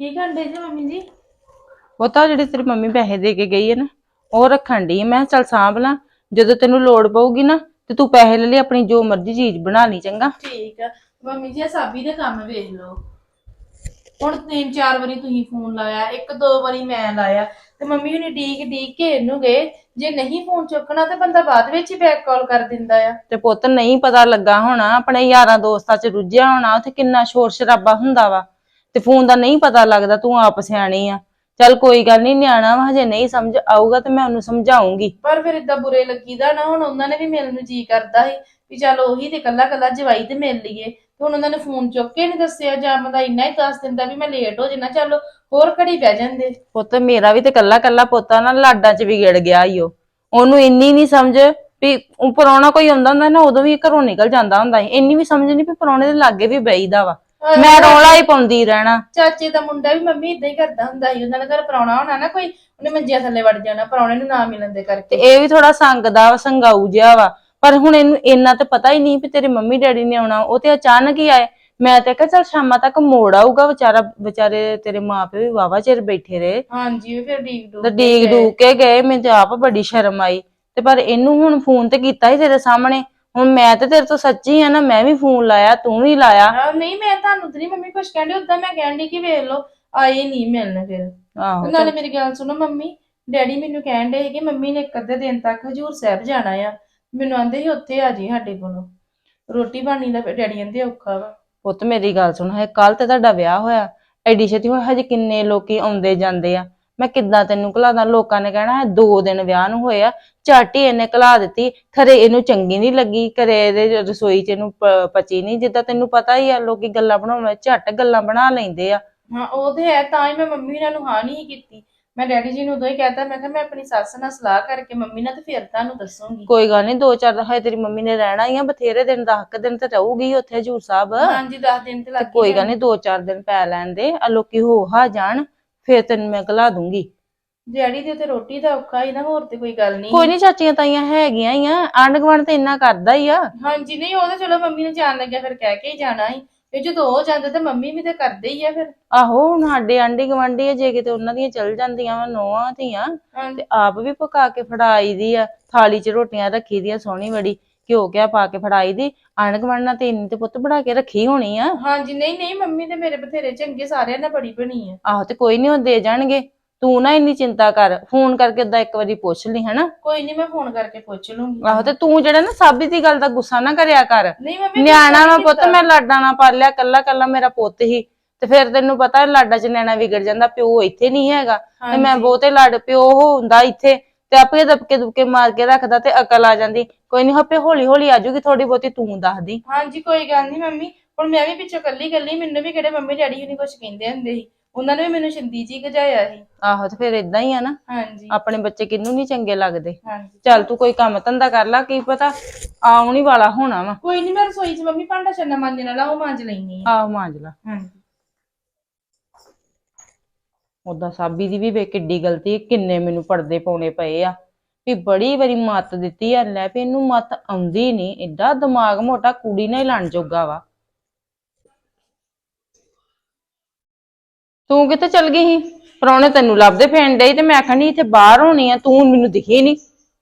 ਕੀ ਕਰਦੇ ਜੀ ਮੰਮੀ ਜੀ? ਉਹ ਤਾਂ ਜਿਹੜੀ ਤੇਰੀ ਮੰਮੀ ਪੈਸੇ ਦੇ ਕੇ ਗਈ ਹੈ ਨਾ ਉਹ ਰੱਖਣ ਦੀ ਮੈਂ ਕਿਹਾ ਚੱਲ ਸਾਂਭ ਲਾਂ ਜਦੋਂ ਤੈਨੂੰ ਲੋੜ ਪਊਗੀ ਨਾ ਤੇ ਤੂੰ ਪੈਸੇ ਲੈ ਲਈ ਆਪਣੀ ਜੋ ਮਰਜ਼ੀ ਚੀਜ਼ ਬਣਾ ਲਈ ਚੰਗਾ। ਠੀਕ ਆ। ਮੰਮੀ ਜੀ ਸਾਬੀ ਦੇ ਕੰਮ ਵੇਖ ਲਓ। ਹੁਣ ਤਿੰਨ ਚਾਰ ਵਾਰੀ ਤੁਸੀਂ ਫੋਨ ਲਾਇਆ ਇੱਕ ਦੋ ਵਾਰੀ ਮੈਂ ਲਾਇਆ। ਤੇ ਮੰਮੀ ਹੁਣੀ ਡੀਕ ਡੀਕ ਕੇ ਇਹਨੂੰ ਗਏ ਜੇ ਨਹੀਂ ਫੋਨ ਚੁੱਕਣਾ ਤੇ ਬੰਦਾ ਬਾਅਦ ਵਿੱਚ ਹੀ ਬੈਕ ਕਾਲ ਕਰ ਦਿੰਦਾ ਆ। ਤੇ ਪੁੱਤ ਨਹੀਂ ਪਤਾ ਲੱਗਾ ਹੋਣਾ ਆਪਣੇ ਯਾਰਾਂ ਦੋਸਤਾਂ 'ਚ ਰੁੱਝਿਆ ਹੋਣਾ ਉੱਥੇ ਕਿੰਨਾ ਸ਼ੋਰ ਸ਼ਰਾਬਾ ਹੁੰਦਾ ਵਾ। ਤੇ ਫੋਨ ਦਾ ਨਹੀਂ ਪਤਾ ਲੱਗਦਾ ਤੂੰ ਆਪ ਸਿਆਣੀ ਆ। ਚੱਲ ਕੋਈ ਗੱਲ ਨਹੀਂ ਨਿਆਣਾ ਵਾ ਹਜੇ ਨਹੀਂ ਸਮਝ ਆਊਗਾ ਤੇ ਮੈਂ ਉਹਨੂੰ ਸਮਝਾਉਂਗੀ। ਪਰ ਫਿਰ ਇਦਾਂ ਬੁਰੇ ਲੱਗੀਦਾ ਨਾ ਹੁਣ ਉਹਨਾਂ ਨੇ ਵੀ ਮਿਲਣ ਨੂੰ ਜੀ ਕਰਦਾ ਸੀ ਵੀ ਚੱਲ ਉਹੀ ਤੇ ਕੱਲਾ ਕੱਲਾ ਜਵਾਈ ਤੇ ਮਿਲ ਲਈਏ। ਤੇ ਹੁਣ ਉਹਨਾਂ ਨੇ ਫੋਨ ਚੁੱਕ ਕੇ ਨਹੀਂ ਦੱਸਿਆ ਜਾਂ ਬੰਦਾ ਇੰਨਾ ਹੀ ਦੱਸ ਦਿੰਦਾ ਵੀ ਮੈਂ ਲੇਟ ਹੋ ਜਾਣਾ ਚੱਲ ਹੋਰ ਘੜੀ ਬਹਿ ਜਾਂਦੇ। ਪੁੱਤ ਮੇਰਾ ਵੀ ਤੇ ਕੱਲਾ ਕੱਲਾ ਪੋਤਾ ਨਾ ਲਾਡਾਂ 'ਚ ਵਿਗੜ ਗਿਆ ਈ ਉਹ। ਉਹਨੂੰ ਇੰਨੀ ਨਹੀਂ ਸਮਝ ਵੀ ਉਹ ਪਰੌਣਾ ਕੋਈ ਆਉਂਦਾ ਹੁੰਦਾ ਨਾ ਉਦੋਂ ਵੀ ਘਰੋਂ ਨਿਕਲ ਜਾਂਦਾ ਹੁੰਦਾ ਸੀ। ਇੰਨੀ ਵੀ ਸਮਝ ਨਹੀਂ ਵੀ ਪਰੌਣੇ ਦੇ ਲਾਗੇ ਵੀ ਬਈਦਾ ਵਾ। ਮੈਂ ਰੌਲਾ ਹੀ ਪਾਉਂਦੀ ਰਹਿਣਾ। ਚਾਚੇ ਦਾ ਮੁੰਡਾ ਵੀ ਮੰਮੀ ਇਦਾਂ ਹੀ ਕਰਦਾ ਹੁੰਦਾ ਸੀ ਉਹਨਾਂ ਦੇ ਘਰ ਪ੍ਰਾਹੁਣਾ ਹੋਣਾ ਨਾ ਕੋਈ ਉਹਨੇ ਮੰਜਿਆਂ ਥੱਲੇ ਵੜ ਜਾਣਾ ਪ੍ਰਾਹੁਣੇ ਨੂੰ ਨਾ ਮਿਲਣ ਦੇ ਤੇ ਕਰਕੇ ਇਹ ਵੀ ਥੋੜਾ ਸੰਗਦਾ ਵਾ ਸੰਗਾਊ ਜਿਹਾ ਵਾ। ਪਰ ਹੁਣ ਇਹਨੂੰ ਇੰਨਾ ਤੇ ਪਤਾ ਹੀ ਨਹੀਂ ਵੀ ਤੇਰੇ ਮੰਮੀ ਡੈਡੀ ਨੇ ਆਉਣਾ ਉਹ ਤੇ ਅਚਾਨਕ ਹੀ ਆਏ। ਮੈਂ ਤੇ ਕਿਹਾ ਚੱਲ ਸ਼ਾਮਾਂ ਤੱਕ ਮੋੜ ਆਊਗਾ ਵਿਚਾਰਾ ਵਿਚਾਰੇ ਤੇਰੇ ਮਾਪੇ ਵੀ ਵਾਵਾ ਚਿਰ ਬੈਠੇ ਰਹੇ। ਹਾਂਜੀ ਉਹ ਫਿਰ ਡੀਕ ਡੂਕ ਤੇ ਡੀਕ ਡੂਕ ਕੇ ਗਏ ਮੈਨੂੰ ਤੇ ਆਪ ਬੜੀ ਸ਼ਰਮ ਆਈ। ਤੇ ਪਰ ਇਹਨੂੰ ਹੁਣ ਫੋਨ ਤੇ ਕੀਤਾ ਹੀ ਤੇਰੇ ਸਾਹਮਣੇ ਹੁਣ ਮੈਂ ਤੇ ਤੇਰੇ ਤੋਂ ਸੱਚੀ ਆ ਨਾ ਮੈਂ ਵੀ ਫੋਨ ਲਾਇਆ ਤੂੰ ਵੀ ਲਾਇਆ। ਆਹ, ਨਹੀਂ ਮੈਂ ਤੁਹਾਨੂੰ ਤੇ ਨਹੀਂ ਮੰਮੀ ਕੁਝ ਕਹਿੰਦੀ ਉਦਾਂ ਮੈਂ ਕਹਿੰਦੀ ਕਿ ਵੇਖ ਲਓ ਆਏ ਨਹੀਂ ਮਿਲਣ ਫਿਰ। ਆਹੋ ਨਾਲੇ ਮੇਰੀ ਗੱਲ ਸੁਣੋ ਮੰਮੀ ਡੈਡੀ ਮੈਨੂੰ ਕਹਿਣ ਦੇ ਕਿ ਮੰਮੀ ਨੇ ਇੱਕ ਅੱਧੇ ਦਿਨ ਤੱਕ ਹਜੂਰ ਸਾਹਿਬ ਜਾਣਾ ਆ। ਮੈਨੂੰ ਆਂਦੇ ਸੀ ਉੱਥੇ ਆ ਜੀ ਸਾਡੇ ਕੋਲੋਂ। ਰੋਟੀ ਪਾਣੀ ਦਾ ਫਿਰ ਡੈਡੀ ਕਹਿੰਦੇ ਔਖਾ ਵਾ। ਪੁੱਤ ਮੇਰੀ ਗੱਲ ਸੁਣ ਹੈ ਕੱਲ ਤੇ ਤੁਹਾਡਾ ਵਿਆਹ ਹੋਇਆ। ਐਡੀ ਛੇਤੀ ਹੋਇਆ ਹਜੇ ਕਿੰਨੇ ਲੋਕੀ ਆਉਂਦੇ ਜਾਂਦੇ ਆ। ਮੈਂ ਕਿੱਦਾਂ ਤੈਨੂੰ ਘਲਾਦਾ ਲੋਕਾਂ ਨੇ ਕਹਿਣਾ ਹੈ ਦੋ ਦਿਨ ਵਿਆਹ ਨੂੰ ਹੋਏ ਆ ਝੱਟ ਇਹਨੇ ਘਲਾ ਦਿੱਤੀ ਖਰੇ ਇਹਨੂੰ ਚੰਗੀ ਨਹੀਂ ਲੱਗੀ ਖਰੇ ਇਹਦੇ ਰਸੋਈ ਚ ਇਹਨੂੰ ਪ- ਪਚੀ ਨਹੀਂ ਜਿੱਦਾਂ ਤੈਨੂੰ ਪਤਾ ਹੀ ਆ ਲੋਕੀ ਗੱਲਾਂ ਬਣਾਉਣ ਝੱਟ ਗੱਲਾਂ ਬਣਾ ਲੈਂਦੇ ਆ। ਹਾਂ ਉਹ ਤੇ ਹੈ ਤਾਂ ਹੀ ਮੈਂ ਮੰਮੀ ਨਾਲ ਨੂੰ ਹਾਂ ਨਹੀਂ ਕੀਤੀ। ਮੈਂ ਡੈਡੀ ਜੀ ਨੂੰ ਉਦੋਂ ਹੀ ਕਹਿਤਾ ਮੈਂ ਕਿਹਾ ਮੈਂ ਆਪਣੀ ਸੱਸ ਨਾਲ ਸਲਾਹ ਕਰਕੇ ਮੰਮੀ ਨਾਲ ਤੇ ਫਿਰ ਤੁਹਾਨੂੰ ਦੱਸੂਗੀ। ਕੋਈ ਗੱਲ ਨਹੀਂ ਦੋ ਚਾਰ ਦਿਨ ਹਜੇ ਤੇਰੀ ਮੰਮੀ ਨੇ ਰਹਿਣਾ ਹੀ ਆ ਬਥੇਰੇ ਦਿਨ ਦਸ ਕੁ ਦਿਨ ਤੇ ਰਹੂਗੀ ਉੱਥੇ ਹਜੂਰ ਸਾਹਿਬ। ਹਾਂਜੀ 10 ਦਿਨ ਤੇ ਲੱਗ ਕੋਈ ਗੱਲ ਨਹੀਂ ਦੋ ਚਾਰ ਦਿਨ ਪੈ ਲੈਣ ਦੇ ਆ ਲੋਕੀ ਹੋ ਹਾ ਜਾਣ। ਫੇਰ ਤੈਨੂੰ ਮੈਂ ਘਲਾ ਦੂੰਗੀ। ਡੈਡੀ ਦੀ ਉੱਥੇ ਰੋਟੀ ਦਾ ਔਖਾ ਹੀ ਨਾ ਹੋਰ ਤੇ ਕੋਈ ਗੱਲ ਨਹੀਂ। ਕੋਈ ਨਹੀਂ ਚਾਚੀਆਂ ਤਾਈਆਂ ਹੈਗੀਆਂ ਹੀ ਆ ਆਂਢ ਗੁਆਂਢ ਤੇ ਇੰਨਾ ਕਰਦਾ ਹੀ ਆ। ਹਾਂਜੀ ਨਹੀਂ ਉਹ ਤਾਂ ਚਲੋ ਮੰਮੀ ਨੇ ਜਾਣ ਲੱਗਿਆ ਫਿਰ ਕਹਿ ਕੇ ਹੀ ਜਾਣਾ ਸੀ। ਤੇ ਜਦੋਂ ਉਹ ਜਾਂਦੇ ਤਾਂ ਮੰਮੀ ਵੀ ਤੇ ਕਰਦੇ ਹੀ ਆ ਫਿਰ। ਆਹੋ ਹੁਣ ਸਾਡੇ ਆਂਢੀ ਗੁਆਂਢੀ ਆ ਜੇ ਕਿਤੇ ਉਹਨਾਂ ਦੀਆਂ ਚਲ ਜਾਂਦੀਆਂ ਵਾ ਨੋਆਂ ਧੀਆਂ ਹਾਂਜੀ। ਤੇ ਆਪ ਵੀ ਪਕਾ ਕੇ ਫੜਾਈ ਦੀ ਆ ਥਾਲੀ 'ਚ ਰੋਟੀਆਂ ਰੱਖੀ ਦੀਆਂ ਸੋਹਣੀ ਬੜੀ। ਘਿਓ ਕਿਆ ਪਾ ਕੇ ਫੜਾਈ ਦੀ ਗੁਆਂਢ ਨਾਲ ਤੇ ਇੰਨੀ ਤੇ ਪੁੱਤ ਬਣਾ ਕੇ ਰੱਖੀ ਹੋਣੀ ਆ। ਹਾਂਜੀ ਨਹੀਂ ਨਹੀਂ ਮੰਮੀ ਤੇ ਮੇਰੇ ਬਥੇਰੇ ਚੰਗੇ ਸਾਰਿਆਂ ਨਾਲ ਬੜੀ ਬਣੀ ਆ। ਆਹੋ ਤੇ ਕੋਈ ਨਹੀਂ ਉਹ ਦੇ ਜਾਣਗੇ। ਤੂੰ ਨਾ ਇੰਨੀ ਚਿੰਤਾ ਕਰ ਫੋਨ ਕਰਕੇ ਏਦਾਂ ਇੱਕ ਵਾਰੀ ਪੁੱਛ ਲਈ ਹਨਾ? ਕੋਈ ਨਹੀਂ ਮੈਂ ਫੋਨ ਕਰਕੇ ਪੁੱਛ ਲੂੰਗੀ। ਆਹੋ ਤੇ ਤੂੰ ਜਿਹੜਾ ਨਾ ਸਾਬੀ ਦੀ ਗੱਲ ਦਾ ਗੁੱਸਾ ਨਾ ਕਰਿਆ ਕਰ। ਨਹੀਂ ਮੰਮੀ ਨਿਆਣਾ ਨਹੀਂ ਪੁੱਤ। ਮੈਂ ਲਾਡਾ ਨਾ ਪਾਲਿਆ ਕੱਲਾ ਕੱਲਾ ਮੇਰਾ ਪੁੱਤ ਹੀ। ਤੇ ਫਿਰ ਤੈਨੂੰ ਪਤਾ ਲਾਡਾ ਚ ਨਿਆਣਾ ਵਿਗੜ ਜਾਂਦਾ ਪਿਓ ਇੱਥੇ ਨਹੀਂ ਹੈਗਾ। ਤੇ ਮੈਂ ਬਹੁਤੇ ਲਾਡ ਪਿਓ ਉਹ ਹੁੰਦਾ ਇੱਥੇ ਤੇ ਆਪੇ ਦਬਕੇ ਦੁਬਕੇ ਮਾਰ ਕੇ ਰੱਖਦਾ ਤੇ ਅਕਲ ਆ ਜਾਂਦੀ। ਕੋਈ ਨਹੀਂ ਹੱਪੇ ਹੌਲੀ ਹੌਲੀ ਆਜੂਗੀ ਥੋੜੀ ਬਹੁਤੀ ਤੂੰ ਦੱਸਦੀ। ਹਾਂਜੀ ਕੋਈ ਗੱਲ ਨਹੀਂ ਮੰਮੀ। ਹੁਣ ਮੈਂ ਵੀ ਪਿੱਛੋਂ ਕੱਲੀ ਕੱਲੀ ਮੈਨੂੰ ਵੀ ਕਿਹੜੇ ਮੰਮੀ ਡੈਡੀ ਹੀ ਨਹੀਂ ਕੁਝ ਕਹਿੰਦੇ ਹੁੰਦੇ ਸੀ। ਉਹਨਾਂ ਨੇ ਵੀ ਮੈਨੂੰ ਸ਼ਿੰਦੀ ਜੀ ਗਜਾਇਆ ਸੀ। ਆਹੋ ਤੇ ਫਿਰ ਇਦਾਂ ਹੀ ਆ ਨਾ। ਹਾਂਜੀ। ਆਪਣੇ ਬੱਚੇ ਕਿੰਨੂੰ ਨਹੀਂ ਚੰਗੇ ਲੱਗਦੇ। ਹਾਂਜੀ। ਚੱਲ ਤੂੰ ਕੋਈ ਕੰਮ ਧੰਦਾ ਕਰ ਲੈ ਕੀ ਪਤਾ ਆਉਣ ਹੀ ਵਾਲਾ ਹੋਣਾ ਵਾ। ਕੋਈ ਨਹੀਂ ਮੈਂ ਰਸੋਈ 'ਚ ਮੰਮੀ ਭਾਂਡਾ ਛੰਨਾ ਮਾਂਜਣ ਵਾਲਾ ਉਹ ਮਾਂਜ ਲੈਣੀ ਆ। ਆਹ ਮਾਂਜ ਲਾ। ਹਾਂਜੀ। ਉਦਾਂ ਸਾਬੀ ਦੀ ਵੀ ਵੇ ਕਿੱਡੀ ਗਲਤੀ ਹੈ, ਕਿੰਨੇ ਮੈਨੂੰ ਪਰਦੇ ਪਾਉਣੇ ਪਏ ਆ। ਵੀ ਬੜੀ ਵਾਰੀ ਮੱਤ ਦਿੱਤੀ ਆ ਲੈ ਵੀ ਇਹਨੂੰ ਮੱਤ ਆਉਂਦੀ ਨਹੀਂ ਏਡਾ ਦਿਮਾਗ ਮੋਟਾ ਕੁੜੀ ਨੇ ਲਣ ਜੋਗਾ ਵਾ। ਤੂੰ ਕਿੱਥੇ ਚਲ ਗਈ ਸੀ? ਪਰੌਣੇ ਤੈਨੂੰ ਲੱਭਦੇ ਫੈਣ ਡਈ ਤੇ ਮੈਂ ਆਖਣੀ ਇੱਥੇ ਬਾਹਰ ਹੋਣੀ ਆ ਤੂੰ ਮੈਨੂੰ ਦਿਖੀ ਨਹੀਂ।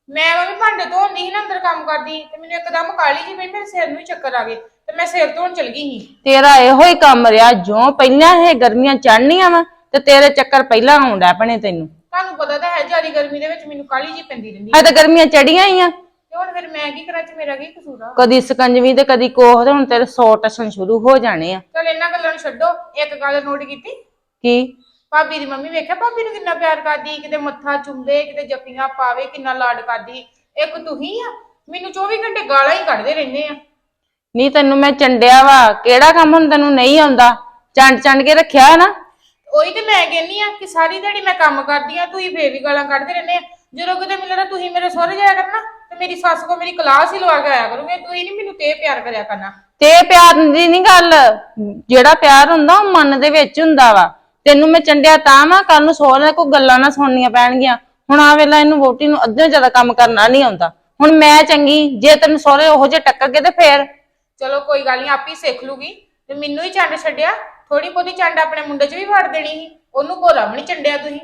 ਮੈਂ ਮੰਮੀ ਭਾਂਡੇ ਧੋਂਦੀ ਸੀ ਨਾ ਅੰਦਰ ਕੰਮ ਕਰਦੀ ਤੇ ਮੈਨੂੰ ਇੱਕਦਮ ਕਾਲੀ ਜੀ ਪਈ ਮੇਰੇ ਸਿਰ ਨੂੰ ਹੀ ਚੱਕਰ ਆ ਗਏ ਤੇ ਮੈਂ ਸਿਰ ਧੋਣ ਚਲ ਗਈ ਸੀ। ਤੇਰਾ ਇਹੋ ਹੀ ਕੰਮ ਰਿਹਾ ਜੋ ਪਹਿਲਾਂ ਇਹ ਗਰਮੀਆਂ ਚੜ੍ਹਨੀਆਂ ਵਾ ਤੇ ਤੇਰੇ ਚੱਕਰ ਪਹਿਲਾਂ ਆਉਂਦਾ ਆਪਣੇ ਤੈਨੂੰ। ਤੁਹਾਨੂੰ ਪਤਾ ਤਾਂ ਹੈ ਜਿਆਦੀ ਗਰਮੀ ਦੇ ਵਿੱਚ ਮੈਨੂੰ ਕਾਲੀ ਜੀ ਪੈਂਦੀ ਰਹਿੰਦੀ ਆ। ਤਾਂ ਗਰਮੀਆਂ ਚੜੀਆਂ ਹੀ ਆ। ਤੇ ਹੁਣ ਫਿਰ ਮੈਂ ਕੀ ਕਰਾਂ ਚ ਮੇਰਾ ਕੀ ਕਸੂਰ ਆ? ਕਦੀ ਸਕੰਜਵੀ ਤੇ ਕਦੀ ਕੋਹ ਤੇ ਹੁਣ ਤੇਰੇ 100 ਟਸਣ ਸ਼ੁਰੂ ਹੋ ਜਾਣੇ ਆ। ਚਲ ਇਹਨਾਂ ਗੱਲਾਂ ਨੂੰ ਛੱਡੋ ਇੱਕ ਗੱਲ ਨੋਟ ਕੀਤੀ? ਕੀ? ਭਾਬੀ ਦੀ ਮੰਮੀ ਵੇਖਿਆ ਭਾਬੀ ਨੂੰ ਕਿੰਨਾ ਪਿਆਰ ਕਰਦੀ ਕਿਤੇ ਮੱਥਾ ਚੁੰਦੇ ਕਿਤੇ ਜੱਫੀਆਂ ਪਾਵੇ ਕਿੰਨਾ ਲਾਡ ਕਰਦੀ। ਇੱਕ ਤੁਸੀਂ ਆ ਮੈਨੂੰ 24 ਘੰਟੇ ਗਾਲਾਂ ਹੀ ਕੱਢਦੇ ਰਹਿੰਦੇ ਆ। ਨਹੀਂ ਤੈਨੂੰ ਮੈਂ ਚੰਡਿਆ ਵਾ ਕਿਹੜਾ ਕੰਮ ਹੁਣ ਤੈਨੂੰ ਨਹੀਂ ਆਉਂਦਾ? ਚੰਡ ਚੰਡ ਕੇ ਰੱਖਿਆ ਨਾ। ਉਹੀ ਤੇ ਮੈਂ ਕਹਿੰਨੀ ਆ ਕਿ ਸਾਰੀ ਦਿਹਾੜੀ ਮੈਂ ਕੰਮ ਕਰਦੀ ਆ ਤੁਸੀਂ ਫੇਰ ਵੀ ਗਾਲਾਂ ਕੱਢਦੇ ਰਹਿੰਦੇ ਆ। ਜਦੋਂ ਕਿਤੇ ਮੈਨੂੰ ਲੱਗਦਾ ਤੁਸੀਂ ਮੇਰੇ ਸਹੁਰੇ ਜਾਇਆ ਕਰਨਾ ਤੇ ਮੇਰੀ ਸੱਸ ਕੋ ਮੇਰੀ ਕਲਾਸ ਹੀ ਲਵਾ ਕੇ ਆਇਆ ਕਰੋਗੇ ਤੁਸੀਂ ਨਹੀਂ ਮੈਨੂੰ ਤੇ ਪਿਆਰ ਕਰਿਆ ਕਰਨਾ। ਤੇ ਪਿਆਰ ਦੀ ਨਹੀਂ ਗੱਲ ਜਿਹੜਾ ਪਿਆਰ ਹੁੰਦਾ ਉਹ ਮਨ ਦੇ ਵਿੱਚ ਹੁੰਦਾ ਵਾ। ਤੈਨੂੰ ਮੈਂ ਚੰਡਿਆ ਤਾਂ ਵਾ ਕੱਲ ਨੂੰ ਸਹੁਰੇ ਕੋ ਗੱਲਾਂ ਨਾ ਸੁਣਨੀਆਂ ਪੈਣਗੀਆਂ। ਹੁਣ ਆ ਵੇਲਾ ਇਹਨੂੰ ਵੋਟੀ ਨੂੰ ਅੱਧੇ ਜ਼ਿਆਦਾ ਕੰਮ ਕਰਨਾ ਨਹੀਂ ਆਉਂਦਾ। ਹੁਣ ਮੈਂ ਚੰਗੀ ਜੇ ਤੈਨੂੰ ਸਹੁਰੇ ਉਹੋ ਜਿਹੇ ਟੱਕਰ ਗਏ ਤੇ ਫੇਰ? ਚਲੋ ਕੋਈ ਗੱਲ ਨਹੀਂ ਆਪੀ ਸਿੱਖ ਲੂਗੀ। ਤੇ ਮੈਨੂੰ ਹੀ ਚੰਡ ਛੱਡਿਆ ਥੋੜੀ ਬਹੁਤੀ ਚੰਡ ਆਪਣੇ ਮੁੰਡੇ 'ਚ ਵੀ ਫੜ ਦੇਣੀ ਸੀ। ਉਹਨੂੰ ਭੋਲਾ ਵੀ ਨਹੀਂ ਚੰਡਿਆ ਤੁਸੀਂ।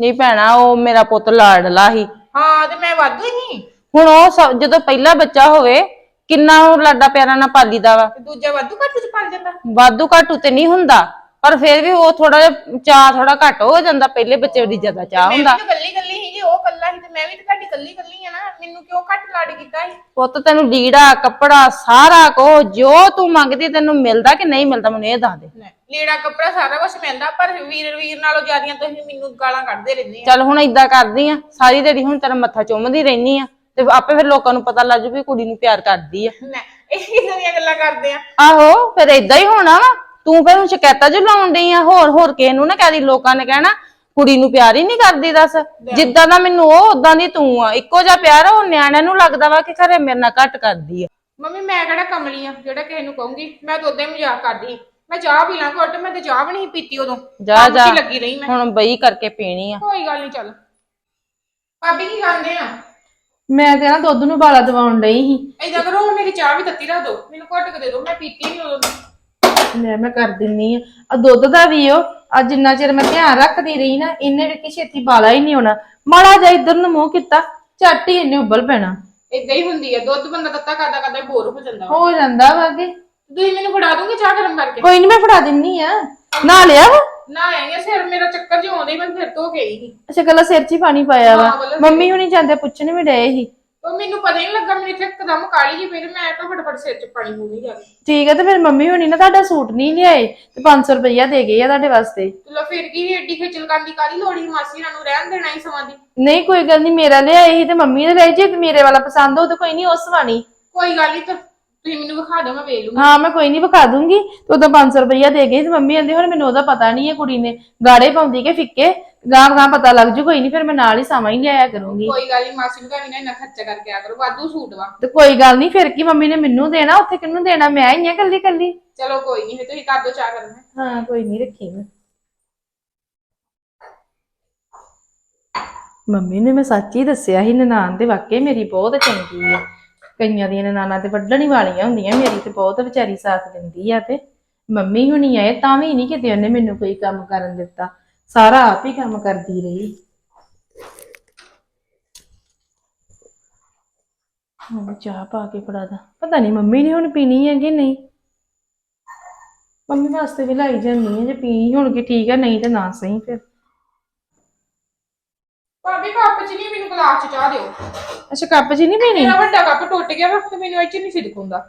ਨਹੀਂ ਭੈਣਾ ਉਹ ਮੇਰਾ ਪੁੱਤ ਲਾਡਲਾ ਸੀ। ਹਾਂ ਤੇ ਮੈਂ ਵਾਧੂ ਹੀ ਹੁਣ ਉਹ ਸਭ- ਜਦੋਂ ਪਹਿਲਾ ਬੱਚਾ ਹੋਵੇ ਕਿੰਨਾ ਉਹ ਲਾਡਾ ਪਿਆਰਾ ਨਾਲ ਪਾਲੀਦਾ ਵਾ। ਤੇ ਦੂਜਾ ਵਾਧੂ ਘੱਟ 'ਚ ਪਲ ਜਾਂਦਾ। ਵਾਧੂ ਘਾਟੂ ਤੇ ਨਹੀਂ ਹੁੰਦਾ ਪਰ ਫਿਰ ਵੀ ਉਹ ਥੋੜਾ ਜਿਹਾ ਚਾਹ ਥੋੜਾ ਘੱਟ ਹੋ ਜਾਂਦਾ ਪਹਿਲੇ ਬੱਚੇ ਦੀ ਜ਼ਿਆਦਾ ਚਾਹ ਮੈਂ ਹੁੰਦਾ। ਤਾਂ ਕੱਲੀ ਕੱਲੀ ਸੀ ਜੀ ਉਹ ਕੱਲਾ ਸੀ ਤੇ ਮੈਂ ਵੀ ਤਾਂ ਤੁਹਾਡੀ ਕੱਲੀ ਕੱਲੀ ਆ ਨਾ। ਮੈਨੂੰ ਕਿਉਂ ਘੱਟ ਲਾਡ ਕੀਤਾ ਸੀ? ਪੁੱਤ ਤੈਨੂੰ ਲੀੜਾ ਕੱਪੜਾ ਸਾਰਾ ਕੋ ਜੋ ਤੂੰ ਮੰਗਦੀ ਤੈਨੂੰ ਮਿਲਦਾ ਕਿ ਨਹੀਂ ਮਿਲਦਾ ਮੈਨੂੰ ਇਹ ਦੱਸ ਦੇ। ਲੈ, ਲੀੜਾ ਕੱਪੜਾ ਸਾਰਾ ਕੁਝ ਮਿਲਦਾ ਪਰ ਵੀਰ ਵੀਰ ਨਾਲੋਂ ਜ਼ਿਆਦੀਆਂ ਤੁਸੀਂ ਮੈਨੂੰ ਗਾਲਾਂ ਕੱਢਦੇ ਰਹਿੰਦੇ ਆ। ਚੱਲ ਹੁਣ ਏਦਾਂ ਕਰਦੀ ਆ ਸਾਰੀ ਦਿਹਾੜੀ ਹੁਣ ਤੇਰਾ ਮੱਥਾ ਚੁੰਮਦੀ ਰਹਿਨੀ ਆ ਤੇ ਆਪੇ ਫਿਰ ਲੋਕਾਂ ਨੂੰ ਪਤਾ ਲੱਗ ਜੂ ਵੀ ਕੁੜੀ ਨੂੰ ਪਿਆਰ ਕਰਦੀ ਆ। ਲੈ ਇਹ ਕਿਦਾਂ ਦੀਆਂ ਗੱਲਾਂ ਕਰਦੇ ਆ? ਆਹੋ ਫਿਰ ਏਦਾਂ ਹੀ ਹੋਣਾ ਵਾ ਤੂੰ ਫਿਰ ਹੁਣ ਸ਼ਿਕਾਇਤਾਂ ਚ ਲਾਉਣ ਡਈ ਆ ਹੋਰ ਹੋਰ ਕਿਸੇ ਨੂੰ ਨਾ ਕਹਦੀ ਲੋਕਾਂ ਨੇ ਕਹਿਣਾ ਕੁੜੀ ਨੂੰ ਪਿਆਰ ਹੀ ਨਹੀਂ ਕਰਦੀ ਦੱਸ। ਜਿੱਦਾਂ ਦਾ ਮੈਨੂੰ ਉਹ ਉਦਾਂ ਦੀ ਤੂੰ ਆ ਇੱਕੋ ਜਿਹਾ ਪਿਆਰ ਆ, ਉਹ ਨਿਆਣਿਆਂ ਨੂੰ ਲੱਗਦਾ ਵਾ ਕਿ ਖਰੇ ਮੇਰੇ ਨਾਲ ਘੱਟ ਕਰਦੀ ਆ। ਮੰਮੀ ਮੈਂ ਕਿਹੜਾ ਕਮਲੀ ਆ ਜਿਹੜਾ ਕਿਸੇ ਨੂੰ ਕਹੂੰਗੀ ਮੈਂ ਤਾਂ ਉਦਾਂ ਹੀ ਮਜ਼ਾਕ ਕਰਦੀ। ਮੈਂ ਚਾਹ ਪੀ ਲਾਂ ਘੁੱਟ ਮੈਂ ਤੇ ਚਾਹ ਵੀ ਨਹੀਂ ਪੀਤੀ ਉਦੋਂ। ਜਾ ਜਾ। ਲੱਗੀ ਰਹੀ ਮੈਂ। ਹੁਣ ਬਈ ਕਰਕੇ ਪੀਣੀ ਆ। ਕੋਈ ਗੱਲ ਨਹੀਂ ਚੱਲ। ਭਾਬੀ ਕੀ ਕਰਦੇ ਆ? ਮੈਂ ਤੇ ਨਾ ਦੁੱਧ ਨੂੰ ਬਾਲਾ ਦਵਾਉਣ ਲਈ ਸੀ। ਏਦਾਂ ਕਰੋ ਮੇਰੀ ਚਾਹ ਵੀ ਤੱਤੀ ਰੱਖ ਦਿਓ ਮੈਨੂੰ ਘੁੱਟ ਕੇ ਦੇ ਦਿਓ ਮੈਂ ਪੀਤੀ ਨਹੀਂ ਉਦੋਂ। ਲੈ ਮੈਂ ਕਰ ਦਿੰਨੀ ਆ। ਆ ਦੁੱਧ ਦਾ ਵੀ ਉਹ ਅੱਜ ਜਿੰਨਾ ਚਿਰ ਮੈਂ ਧਿਆਨ ਰੱਖਦੀ ਰਹੀ ਨਾ ਇਹਨੇ ਵੀ ਛੇਤੀ ਬਾਲਾ ਹੀ ਨਹੀਂ ਹੋਣਾ। ਮਾੜਾ ਜਿਹਾ ਇੱਧਰ ਨੂੰ ਮੂੰਹ ਕੀਤਾ ਝੱਟ ਹੀ ਇਹਨੇ ਉੱਬਲ ਪੈਣਾ। ਏਦਾਂ ਹੀ ਹੁੰਦੀ ਆ ਦੁੱਧ ਬੰਦਾ ਤੱਤਾ ਕਰਦਾ ਕਰਦਾ ਬੋਰ ਹੋ ਜਾਂਦਾ ਵਾ। ਹੋ ਜਾਂਦਾ ਵਾ ਤੁਸੀਂ ਮੈਨੂੰ ਫੜਾ ਦੋਗੇ ਚਾਹ ਗਰਮ ਕਰਕੇ? ਕੋਈ ਨਹੀਂ ਮੈਂ ਫੜਾ ਦਿੰਨੀ ਆ। ਨਾ ਲਿਆ ਵਾ? ਨਾ ਆਏਗਾ ਸਿਰ ਮੇਰਾ ਚੱਕਰ ਜਿਹਾ ਆਉਂਦਾ ਹੀ ਮੈਂ ਫਿਰ ਧੋ ਗਈ ਸੀ। ਅੱਛਾ ਗੱਲਾਂ ਸਿਰ 'ਚ ਹੀ ਪਾਣੀ ਪਾਇਆ ਵਾ। ਹਾਂ, ਮੰਮੀ ਹੁਣੀ ਜਾਂਦੇ ਪੁੱਛਣ ਵੀ ਡਏ ਸੀ। ਉਹ ਮੈਨੂੰ ਪਤਾ ਹੀ ਨਹੀਂ ਲੱਗਾ ਮੇਰੇ ਤੇ ਇੱਕਦਮ ਕਾਲੀ ਪਈ ਤੇ ਮੈਂ ਤਾਂ ਫਟਾਫਟ ਸਿਰ 'ਚ ਪਾਣੀ ਨਹੀਂ ਜਾ ਕੇ। ਠੀਕ ਹੈ ਤੇ ਫਿਰ ਮੰਮੀ ਹੁਣੀ ਨਾ ਤੁਹਾਡਾ ਸੂਟ ਨਹੀਂ ਲਿਆਏ ਤੇ 500 ਰੁਪਈਆ ਦੇ ਗਏ ਆ ਤੁਹਾਡੇ ਵਾਸਤੇ। ਚਲੋ ਫਿਰ ਕੀ ਏਡੀ ਖੇਚਲ ਕਰਨ ਦੀ ਕਾਲੀ ਲੋੜੀ ਮਾਸੀ ਨਾਲ ਨੂੰ ਰਹਿਣ ਦੇਣਾ ਹੀ ਸਮਾਂ ਦੀ। ਨਹੀਂ ਕੋਈ ਗੱਲ ਨਹੀਂ ਮੇਰਾ ਲਿਆਏ ਸੀ ਤੇ ਮੰਮੀ ਨੇ ਲਿਆਏ ਜੇ ਮੇਰੇ ਵਾਲਾ ਪਸੰਦ ਹੋ ਤੇ ਕੋਈ ਨਹੀਂ ਉਸ ਵਾਣੀ ਕੋਈ ਗੱਲ ਨਹੀਂ ਤਾਂ ਤੁਸੀਂ ਮੈਨੂੰ ਵਿਖਾ ਦਿਓ ਮੈਂ ਵੇਖ ਲੂੰਗੀ ਹਾਂ ਮੈਂ ਕੋਈ ਨਹੀਂ ਵਿਖਾ ਦੂੰਗੀ। ਤੇ ਉਦੋਂ 500 ਰੁਪਈਆ ਦੇ ਗਏ ਤੇ ਮੰਮੀ ਕਹਿੰਦੀ ਹੁਣ ਮੈਨੂੰ ਉਹਦਾ ਪਤਾ ਨਹੀਂ ਹੈ ਕੁੜੀ ਨੇ ਗਾੜੇ ਪਾਉਂਦੀ ਕਿ ਫਿੱਕੇ। ਗਾਂ ਗਾਂ ਪਤਾ ਲੱਗ ਜੂ ਕੋਈ ਨਹੀਂ ਫਿਰ ਮੈਂ ਨਾਲ ਹੀ ਸਾਵਾਂ ਹੀ ਲਿਆਇਆ ਕਰੂੰਗੀ। ਕੋਈ ਗੱਲ ਨਹੀਂ ਮਾਸੀ ਨੂੰ ਕਹਿੰਦੀ ਨਾ ਇੰਨਾ ਖਰਚਾ ਕਰਕੇ ਆ ਕਰੋ ਵਾਧੂ ਸੂਟ ਵਾ। ਤੇ ਕੋਈ ਗੱਲ ਨਹੀਂ ਫਿਰ ਕੀ ਮੰਮੀ ਨੇ ਮੈਨੂੰ ਦੇਣਾ ਉੱਥੇ ਕਿਹਨੂੰ ਦੇਣਾ? ਮੈਂ ਹੀ ਆ ਕੱਲੀ ਕੱਲੀ। ਚਲੋ ਕੋਈ ਨਹੀਂ ਫਿਰ ਤੁਸੀਂ ਕਰ ਦਿਓ ਚਾਹ ਕਰਨਾ। ਹਾਂ ਕੋਈ ਨਹੀਂ ਰੱਖੀ ਮੈਂ। ਮੰਮੀ ਨੇ ਮੈਂ ਸੱਚ ਹੀ ਦੱਸਿਆ ਸੀ ਨਨਾਣ ਤੇ ਵਾਕਈ ਮੇਰੀ ਬਹੁਤ ਚੰਗੀ ਆ। ਕਈਆਂ ਦੀਆਂ ਨਨਾਣਾਂ ਤੇ ਵੱਢਣ ਹੀ ਵਾਲੀਆਂ ਹੁੰਦੀਆਂ, ਮੇਰੀ ਤੇ ਬਹੁਤ ਵਿਚਾਰੀ ਸਾਥ ਦਿੰਦੀ ਆ ਤੇ ਮੰਮੀ ਹੁਣੀ ਆਏ, ਤਾਂ ਵੀ ਨਹੀਂ ਕਿਤੇ ਉਹਨੇ ਮੈਨੂੰ ਕੋਈ ਕੰਮ ਕਰਨ ਦਿੱਤਾ, ਸਾਰਾ ਆਪ ਹੀ ਕੰਮ ਕਰਦੀ ਰਹੀ। ਹੁਣ ਚਾਹ ਪਾ ਕੇ ਫੜਾ ਦਾਂ, ਪਤਾ ਨਹੀਂ ਮੰਮੀ ਨੇ ਹੁਣ ਪੀਣੀ ਹੈ ਕਿ ਨਹੀਂ। ਮੰਮੀ ਵਾਸਤੇ ਵੀ ਲਾਈ ਜਾਂਦੀ ਹੈ ਜੇ ਪੀਣੀ ਹੁਣ ਠੀਕ ਹੈ ਨਹੀਂ ਤੇ ਨਾ ਸਹੀ ਫਿਰ। ਭਾਬੀ ਕੱਪ 'ਚ ਨਹੀਂ ਮੈਨੂੰ ਗਲਾਸ 'ਚ ਚਾਹ ਦਿਓ। ਅੱਛਾ ਕੱਪ ਜੀ ਨਹੀਂ ਪੀਣੀ? ਮੇਰਾ ਵੱਡਾ ਕੱਪ ਟੁੱਟ ਗਿਆ ਵਾ ਤੇ ਮੈਨੂੰ ਇਹ 'ਚ ਨਹੀਂ ਸਿਦਕੁੰਦਾ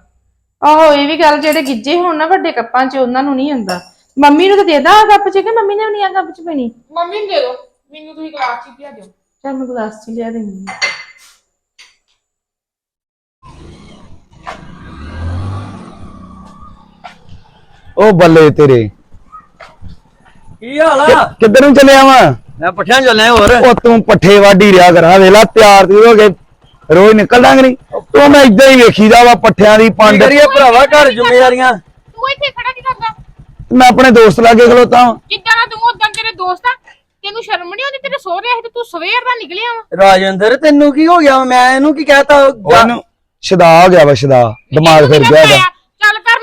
ਆਹੋ ਇਹ ਵੀ ਗੱਲ ਜਿਹੜੇ ਗਿੱਜੇ ਹੋਣ ਨਾ ਵੱਡੇ ਕੱਪਾਂ 'ਚ ਉਹਨਾਂ ਨੂੰ ਨਹੀਂ ਹੁੰਦਾ। ਮੰਮੀ ਨੂੰ ਤਾਂ ਦੇ ਦਾਂ ਆਹ ਕੱਪ 'ਚ ਕਿ ਮੰਮੀ ਨੇ ਵੀ ਨਹੀਂ ਆ ਕੱਪ 'ਚ ਪੀਣੀ? ਮੰਮੀ ਨੂੰ ਦੇ ਦਿਓ ਮੈਨੂੰ ਤੁਸੀਂ ਗਲਾਸ 'ਚ ਹੀ ਪਿਆ ਦਿਓ। ਚੱਲ ਮੈਂ ਗਲਾਸ 'ਚ ਲਿਆ ਦਿੰਦੀ ਹਾਂ। ਉਹ ਬੱਲੇ ਤੇਰੇ। ਕੀ ਹਾਲ ਆ? ਕਿੱਧਰ ਨੂੰ ਚੱਲਿਆ ਵਾ? ਮੈਂ ਪੱਠਿਆਂ ਚੱਲਿਆ ਹੋਰ। ਉਹ ਤੂੰ ਪੱਠੇ ਵਾਢੀ ਰਿਆ ਕਰਾ ਵੇਲਾ ਤਿਆਰ ਤੀ ਹੋ ਕੇ ਰੋਜ਼ ਨਿਕਲ ਡਾਂਗ ਨਹੀਂ ਤੂੰ ਮੈਂ ਇਦਾਂ ਹੀ ਵੇਖੀਦਾ ਵਾ ਪੱਠਿਆਂ ਦੀ ਪੰਡ। ਕਰੀਏ ਭਰਾਵਾ ਘਰ ਜ਼ਿੰਮੇਵਾਰੀਆਂ ਤੂੰ ਇੱਥੇ ਖੜਾ ਕੀ ਕਰਦਾ? ਮੈਂ ਆਪਣੇ ਦੋਸਤ ਲਾਗੇ ਖਲੋਤਾ ਵਾਂ। ਜਿੱਦਾਂ ਦਾ ਤੂੰ ਉਦਾਂ ਤੇਰੇ ਦੋਸਤ ਆ ਤੈਨੂੰ ਸ਼ਰਮ ਨਹੀਂ ਆਉਂਦੀ ਤੇਰੇ ਸਹੁਰੇ ਆਏ ਤੇ ਤੂੰ ਸਵੇਰ ਦਾ ਨਿਕਲਿਆ ਵਾ। ਰਾਜਿੰਦਰ ਤੈਨੂੰ ਕੀ ਹੋ ਗਿਆ? ਮੈਂ ਇਹਨੂੰ ਕੀ ਕਹਿਤਾ? ਉਹਨੂੰ ਸ਼ਦਾ ਹੋ ਗਿਆ ਵਾ ਸ਼ਦਾ। ਦਿਮਾਗ ਫਿਰ ਗਿਆ ਇਹਦਾ। ਚੱਲ ਕਰ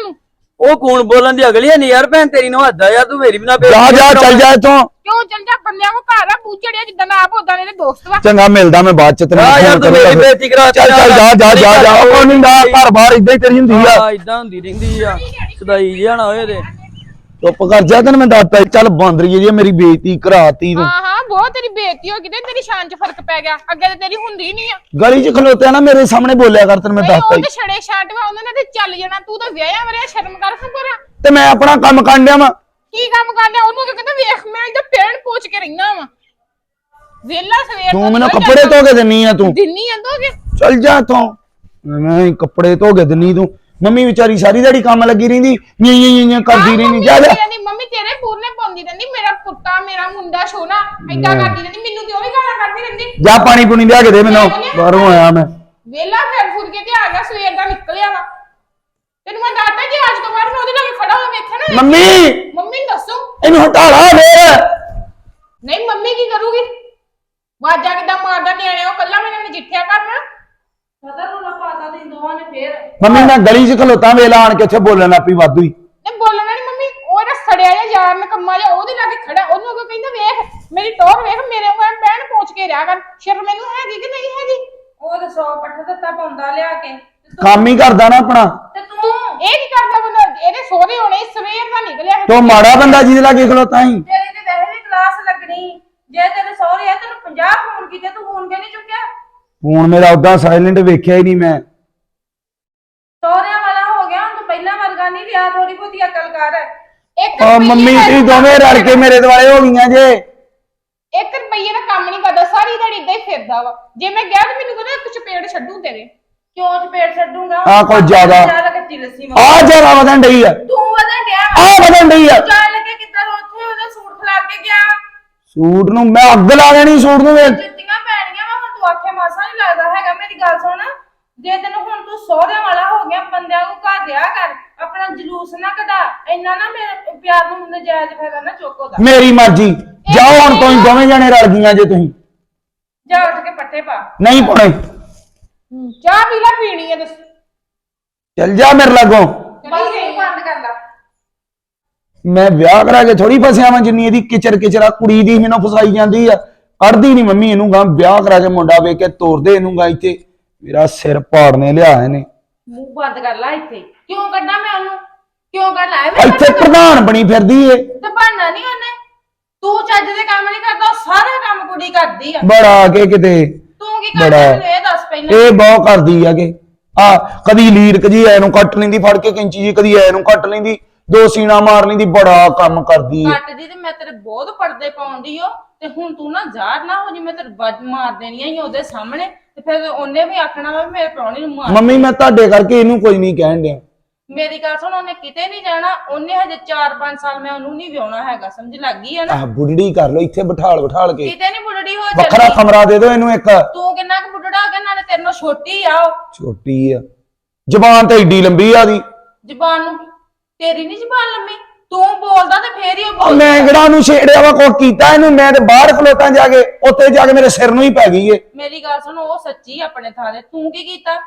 ਉਹ ਕੌਣ ਬੋਲਣ ਦੀ ਅਗਲੀ ਨਹੀਂ ਯਾਰ ਭੈਣ ਤੇਰੀ ਨੂੰ ਹੱਦ ਆ ਯਾਰ ਤੂੰ ਮੇਰੀ ਵੀ ਨਾ ਜਾ ਜਾ ਚੱਲ ਜਾ ਇੱਥੋਂ। ਕਿਉਂ ਚੱਲ ਜਾ ਬੰਦਿਆਂ ਕੋ ਘਰ ਆ ਬੂਝੜਿਆ ਜਿੱਦਾਂ ਆਪ ਉਦਾਂ ਦੇ ਦੋਸਤ ਵਾ। ਚੰਗਾ ਮਿਲਦਾ ਮੈਂ ਬਾਅਦ ਚ ਤੈਨੂੰ ਜਾ ਯਾਰ ਤੂੰ ਮੇਰੀ। ਬੇਇੱਜ਼ਤੀ ਕਰਾ ਚੱਲ ਚੱਲ ਜਾ ਜਾ ਜਾ ਜਾ। ਉਹ ਨਹੀਂ ਦਾ ਘਰ ਬਾਹਰ ਇਦਾਂ ਹੀ ਤੇਰੀ ਹੁੰਦੀ ਆ। ਆ ਇਦਾਂ ਹੁੰਦੀ ਰਹਿੰਦੀ ਆ। ਸਦਾਈ ਜਿਹਾ ਨਾ ਹੋਏ ਤੇ। ਚੁੱਪ ਕਰ ਜਾ ਤੈਨੂੰ ਮੈਂ ਦੱਸਤਾ ਚੱਲ ਬਾਂਦਰੀ ਜੀ ਮੇਰੀ ਬੇਇੱਜ਼ਤੀ ਕਰਾਤੀ ਤੂੰ। ਹਾਂ ਹਾਂ ਬਹੁਤ ਤੇਰੀ ਬੇਇੱਜ਼ਤੀ ਹੋ ਗਈ ਤੇ ਤੇਰੀ ਸ਼ਾਨ 'ਚ ਫ਼ਰਕ ਪੈ ਗਿਆ। ਅੱਗੇ ਤੇ ਤੇਰੀ ਹੁੰਦੀ ਨਹੀਂ ਆ। ਗਲੀ 'ਚ ਖਲੋਤਿਆ ਨਾ ਮੇਰੇ ਸਾਹਮਣੇ ਬੋਲਿਆ ਕਰ ਤੈਨੂੰ ਮੈਂ ਦੱਸਤਾ ਉਹ ਤੇ ਛੜੇ ਛਾਟ ਵਾ ਉਹਨਾਂ ਨੇ ਤੇ ਚੱਲ ਜਾਣਾ ਤੂੰ ਤਾਂ ਵਿਆਹਿਆ ਮਰਿਆ ਸ਼ਰਮ ਕਰ ਖਬਰ ਤੇ ਮੈਂ ਆਪਣਾ ਕੰਮ ਕਰਨ ਡਿਆ ਵਾਂ। ਕੀ ਕੰਮ ਕਰਨਾ ਉਹਨੂੰ ਕਿ ਕਹਿੰਦਾ ਵੇਖ ਮੈਂ ਇੱਥੇ ਪੇੜ ਪੋਚ ਕੇ ਰਹਿਣਾ ਵਾ। ਵੇਲਾ ਸਵੇਰ ਤੂੰ ਮੈਨੂੰ ਨਿਕਲ ਕੱਪੜੇ। ਧੋ ਕੇ ਦਿੰਨੀ ਆ ਤੂੰ। ਦਿੰਨੀ ਆਂਦੋਗੇ ਚੱਲ ਜਾ ਇੱਥੋਂ। ਮੈਂ ਹੀ ਕੱਪੜੇ ਧੋ ਕੇ ਦਿੰਨੀ ਤੂੰ। ਮੰਮੀ ਵਿਚਾਰੀ ਸਾਰੀ ਦਿਹਾੜੀ ਕੰਮ ਲੱਗੀ ਰਹਿੰਦੀ ਨੀ ਨੀ ਨੀ ਕਰਦੀ ਰਹਿੰਦੀ ਜਾ ਜਾ। ਨਹੀਂ ਮੰਮੀ ਤੇਰੇ ਪੂਰਨੇ ਪਾਉਂਦੀ ਰਹਿੰਦੀ ਮੇਰਾ ਪੁੱਤਾ ਮੇਰਾ ਮੁੰਡਾ ਸੋਨਾ ਏਦਾਂ ਕਰਦੀ ਰਹਿੰਦੀ ਮੈਨੂੰ ਤੇ ਉਹ ਵੀ ਗਾਲਾਂ ਕੱਢਦੀ ਰਹਿੰਦੀ। ਜਾ ਪਾਣੀ ਪੂਣੀ ਲਿਆ ਕੇ ਦੇ ਮੈਨੂੰ ਬਾਹਰੋਂ ਆਇਆ ਮੈਂ। ਵੇਲਾ ਫਿਰ ਫੁਰ ਕੇ ਤੇ ਆ ਗਿਆ ਸਵੇਰ ਦਾ ਨਿਕਲਿਆ ਵਾ। ਤੈਨੂੰ ਮੈਂ ਦੱਸਦਾ ਕਿ ਅੱਜ ਤੋਂ ਬਾਅਦ ਮੈਂ ਉਹਦੇ ਨਾਲ ਖੜਾ ਹੋ ਵੇਖਿਆ ਨਾ ਮੰਮੀ! ਮੰਮੀ ਦੱਸੋ। ਇਹਨੂੰ ਹਟਾ ਲਾ ਫੇਰ। ਨਹੀਂ ਮੰਮੀ ਕੀ ਕਰੂਗੀ? ਵਾਜਾ ਕਿਦਾਂ ਮਾਰਦਾ ਨਿਆਣਿਆ ਉਹ ਕੱਲਾ ਮੈਨੂੰ ਨਜਿੱਠਿਆ ਕਰਨਾ ਪਤਾ ਰੋਲਾ ਪਾਤਾ ਤੇ ਦੋਵਾਂ ਨੇ ਫੇਰ ਮੰਮੀ ਮੈਂ ਗਲੀ 'ਚ ਖਲੋਤਾ ਵੇਲਾ ਆਣ ਕੇ ਇੱਥੇ ਬੋਲਣ ਲੱਪੀ ਵਾਧੂ ਹੀ। ਤੇ ਬੋਲਣਾ ਨਹੀਂ ਮੰਮੀ ਉਹ ਜਿਹੜਾ ਸੜਿਆ ਜਿਹਾ ਯਾਰ ਨਕੰਮਾ ਜਿਹਾ ਉਹਦੇ ਲਾਗੇ ਖੜਾ ਉਹਨੂੰ ਅੱਗੋਂ ਕਹਿੰਦਾ ਵੇਖ ਮੇਰੀ ਟੋਰ ਵੇਖ ਮੇਰੇ ਵਾਂਗ ਪੈਣ ਪਹੁੰਚ ਕੇ ਰਿਹਾ ਕਰ। ਸ਼ਰਮ ਮੈਨੂੰ ਹੈਗੀ ਕਿ ਨਹੀਂ ਹੈਗੀ? ਉਹ ਤਾਂ ਸੌ ਪੱਠਾ ਦਿੱਤਾ ਪਾਉਂਦਾ ਲਿਆ ਕੇ। ਤੇ ਤੂੰ- ਕੰਮ ਹੀ ਕਰਦਾ ਨਾ ਆਪਣਾ। ਤੇ ਤੂੰ ਇਹ ਕੀ ਕਰਦਾ ਬੰਦਾ? ਇਹਦੇ ਸੋਹਰੇ ਹੋਣੇ ਸਵੇਰ ਦਾ ਨਿਕਲਿਆ। ਤੋ ਮਾੜਾ ਬੰਦਾ ਜਿਹਦੇ ਲਾਗੇ ਖਲੋਤਾ ਹੀ ਤੇਰੀ ਤੇ ਵੈਸੇ ਵੀ ਕਲਾਸ ਲੱਗਣੀ। ਜੇ ਤੇਰੇ ਸਹੁਰੇ ਆ ਤੈਨੂੰ 50 ਫੋਨ ਕੀਤੇ ਤੂੰ ਫੋਨ ਕਿਉਂ ਨਹੀਂ ਚੁੱਕਿਆ? ਫੋਨ ਮੇਰਾ ਉਦਾਂ ਸਾਇਲੈਂਟ ਵੇਖਿਆ ਹੀ ਨਹੀਂ ਮੈਂ। ਸਹੁਰਿਆਂ ਵਾਲਾ ਹੋ ਗਿਆ ਹੁਣ ਤੂੰ ਪਹਿਲਾਂ ਵਰਗਾ ਨਹੀਂ ਰਿਹਾ ਥੋੜੀ ਬਹੁਤੀ ਅਕਲ ਕਰ। ਇੱਕ ਰੁਪਈਏ ਮੰਮੀ ਤੁਸੀਂ ਦੋਵੇਂ ਰਲ ਕੇ ਮੇਰੇ ਦੁਆਲੇ ਹੋ ਗਈਆਂ ਜੇ। ਇੱਕ ਰੁਪਈਏ ਦਾ ਕੰਮ ਨਹੀਂ ਕਰਦਾ ਸਾਰੀ ਦਿਹਾੜੀ ਇਦਾਂ ਹੀ ਫਿਰਦਾ ਵਾ। ਜੇ ਮੈਂ ਗਿਆ ਤਾਂ ਮੈਨੂੰ ਕਹਿੰਦਾ ਇੱਕ ਚਪੇੜ ਛੱਡੂ ਤੇਰੇ। ਕਿਉਂ ਚਪੇੜ ਛੱਡੂਗਾ? ਆਹ ਕੁਝ ਜ਼ਿਆਦਾ। ਜ਼ਿਆਦਾ ਕੱਚੀ ਲੱਸੀ ਮੰਗ ਆ ਜਰਾ ਵਧਣ ਡਈ ਆ। ਤੂੰ ਵਧਣ ਡਿਆ ਆ ਵਧਣ ਡਈ ਆ। ਜਾਣ ਲੱਗੇ ਕਿੱਦਾਂ ਉੱਥੇ ਉਹਦਾ ਸੂਟ ਖਿਲਾਰ ਕੇ ਗਿਆ। ਸੂਟ ਨੂੰ ਮੈਂ ਅੱਗ ਲਾ ਦੇਣੀ ਸੂਟ ਨੂੰ ਵੇਖ ਜੁੱਤੀਆਂ ਪੈਣੀਆਂ ਵਾ ਹੁਣ ਤੂੰ ਆਖੇ ਮਾਸਾ ਨਹੀਂ ਲੱਗਦਾ ਹੈਗਾ। ਮੇਰੀ ਗੱਲ ਸੁਣ। ਜੇ ਤੈਨੂੰ ਹੁਣ ਤੂੰ ਸਹੁਰਿਆਂ ਵਾਲਾ ਹੋ ਗਿਆ ਬੰਦਿਆਂ ਨੂੰ ਘਰ ਰਿਹਾ ਕਰ ਆਪਣਾ ਜਲੂਸ ਨਾ ਕਢਾ ਇੰਨਾ ਨਾ ਮੇਰੇ ਪਿਆਰ ਨੂੰ ਨਜਾਇਜ਼ ਫਾਇਦਾ ਨਾ ਚੁੱਕ ਉਹਦਾ ਮੇਰੀ ਮਰਜ਼ੀ। ਜਾਓ ਹੁਣ ਤੁਸੀਂ ਦੋਵੇਂ ਜਣੇ ਰਲ ਗਈਆਂ ਜੇ ਤੁਸੀਂ। ਜਾ ਉੱਠ ਕੇ ਪੱਠੇ ਪਾ। ਨਹੀਂ ਪਾਉਣੇ। ਚਾਹ ਪੀ ਲੈ ਪੀਣੀ ਹੈ ਦੱਸ। ਚੱਲ ਜਾ ਮੇਰੇ ਲਾਗੋਂ। ਬਸ ਇਹ ਬੰਦ ਕਰ ਲਾ। ਮੈਂ ਵਿਆਹ ਕਰਾ ਕੇ ਥੋੜੀ ਫਸਿਆ ਵਾਂ ਜਿੰਨੀ ਇਹਦੀ ਕਿਚਰ ਕਿਚਰਾ ਕੁੜੀ ਦੀ ਮੈਨੂੰ ਫਸਾਈ ਜਾਂਦੀ ਆ। ਕੱਢਦੀ ਨਹੀਂ ਮੰਮੀ ਇਹਨੂੰ ਗਾ ਵਿਆਹ ਕਰਾ ਕੇ ਮੁੰਡਾ ਵੇਖ ਕੇ ਤੋਰਦੇ ਇਹਨੂੰ ਗਾ ਇੱਥੇ। ਮੇਰਾ ਸਿਰ ਪਾੜਨੇ ਲਿਆ ਇਹਨੇ। ਮੂੰਹ ਬੰਦ ਕਰ ਲਾ ਇੱਥੇ। ਕਿਉਂ ਕੱਢਾਂ ਮੈਂ ਉਹਨੂੰ? ਕਿਉਂ ਕੱਢ? ਲਾਇਆ ਮੈਂ ਇੱਥੇ ਪ੍ਰਧਾਨ ਬਣੀ ਫਿਰਦੀ ਏ। ਤੇ ਬਣਨਾ ਨਹੀਂ ਉਹਨੇ। ਤੂੰ ਚੱਜ ਦੇ ਕੰਮ ਨਹੀਂ ਕਰਦਾ ਉਹ ਸਾਰਾ ਕੰਮ ਕੁੜੀ ਕਰਦੀ ਆ। ਬੜਾ ਕੇ ਕਿਤੇ। ਤੂੰ ਕੀ ਬੜਾ। ਕਰਦਾ ਮੈਨੂੰ ਇਹ ਦੱਸ ਪਹਿਲਾਂ। ਇਹ ਬਹੁਤ ਕਰਦੀ ਆ ਕਿ। ਆ ਕਦੀ ਲੀਰ ਕਦੀ ਐ ਨੂੰ ਕੱਟ ਲੈਂਦੀ ਫੜ ਕੇ ਕੈਂਚੀ ਜੀ ਕਦੀ ਐ ਨੂੰ ਕੱਟ ਲੈਂਦੀ। ਦੋ ਸੀਨਾ ਮਾਰ ਲੈਂਦੀ ਬੜਾ ਕੰਮ ਕਰਦੀ ਏ। ਕੱਟਦੀ ਤੇ ਮੈਂ ਤੇਰੇ ਬਹੁਤ ਪਰਦੇ ਪਾਉਂਦੀ ਓ ਤੇ ਹੁਣ ਤੂੰ ਨਾ ਜ਼ਾਹਰ ਨਾ ਹੋ ਜੀ ਮੈਂ ਤੇਰੇ ਵੱਜ ਮਾਰ ਦੇਣੀ ਆ ਉਹਦੇ ਸਾਹਮਣੇ ਤੇ ਫਿਰ ਉਹਨੇ ਵੀ ਆਖਣਾ ਵਾ ਵੀ ਮੇਰੇ ਪ੍ਰਾਹੁਣੇ ਨੂੰ ਮਾਰ ਮੰਮੀ ਮੈਂ ਤੁਹਾਡੇ ਕਰਕੇ ਇਹਨੂੰ ਕੋਈ ਨਹੀਂ ਕਹਿਣ ਡਿਆ। ਮੇਰੀ ਗੱਲ ਸੁਣ ਉਹਨੇ ਕਿਤੇ ਨਹੀਂ ਜਾਣਾ ਉਹਨੇ ਹਜੇ 4-5 ਸਾਲ ਮੈਂ ਉਹਨੂੰ ਨਹੀਂ ਵਿਆਹਣਾ ਹੈਗਾ ਸਮਝ ਲੱਗ ਗਈ ਆ ਨਾ? ਆਹ ਬੁੱਢੜੀ ਕਰ ਲੋ ਇੱਥੇ ਬਿਠਾਲ ਬਿਠਾਲ ਕੇ। ਕਿਤੇ ਨਹੀਂ ਬੁੱਢੜੀ ਹੋ ਵੱਖਰਾ ਕਮਰਾ ਦੇ ਦਿਓ ਇਹਨੂੰ ਇੱਕ। ਤੂੰ ਕਿੰਨਾ ਕੁ ਬੁੱਢੜਾ ਹੋ ਗਿਆ ਨਾਲੇ ਤੇਰੇ ਨਾਲ ਛੋਟੀ ਆ ਉਹ। ਛੋਟੀ ਆ। ਜ਼ਬਾਨ ਤੇ ਏਡੀ ਲੰਬੀ ਆ ਦੀ ਜ਼ਬਾਨ ਨੂੰ ਤੇਰੀ ਨਹੀਂ ਜ਼ਬਾਨ ਲੰਮੀ? ਤੂੰ ਬੋਲਦਾ ਤੇ ਫੇਰ ਹੀ ਉਹ ਬੋਲਦਾ। ਮੈਂ ਕਿਹੜਾ ਉਹਨੂੰ ਛੇੜਿਆ ਵਾ ਕੋਈ ਕੀਤਾ ਇਹਨੂੰ? ਮੈਂ ਤੇ ਬਾਹਰ ਖਲੋਤਾਂ ਜਾ ਕੇ ਉੱਥੇ ਜਾ ਕੇ ਮੇਰੇ ਸਿਰ ਨੂੰ ਹੀ ਪੈ ਗਈ ਏ। ਮੇਰੀ ਗੱਲ ਸੁਣ ਉਹ ਸੱਚੀ ਆਪਣੇ ਥਾਂ ਤੇ ਕੀ ਕੀਤਾ?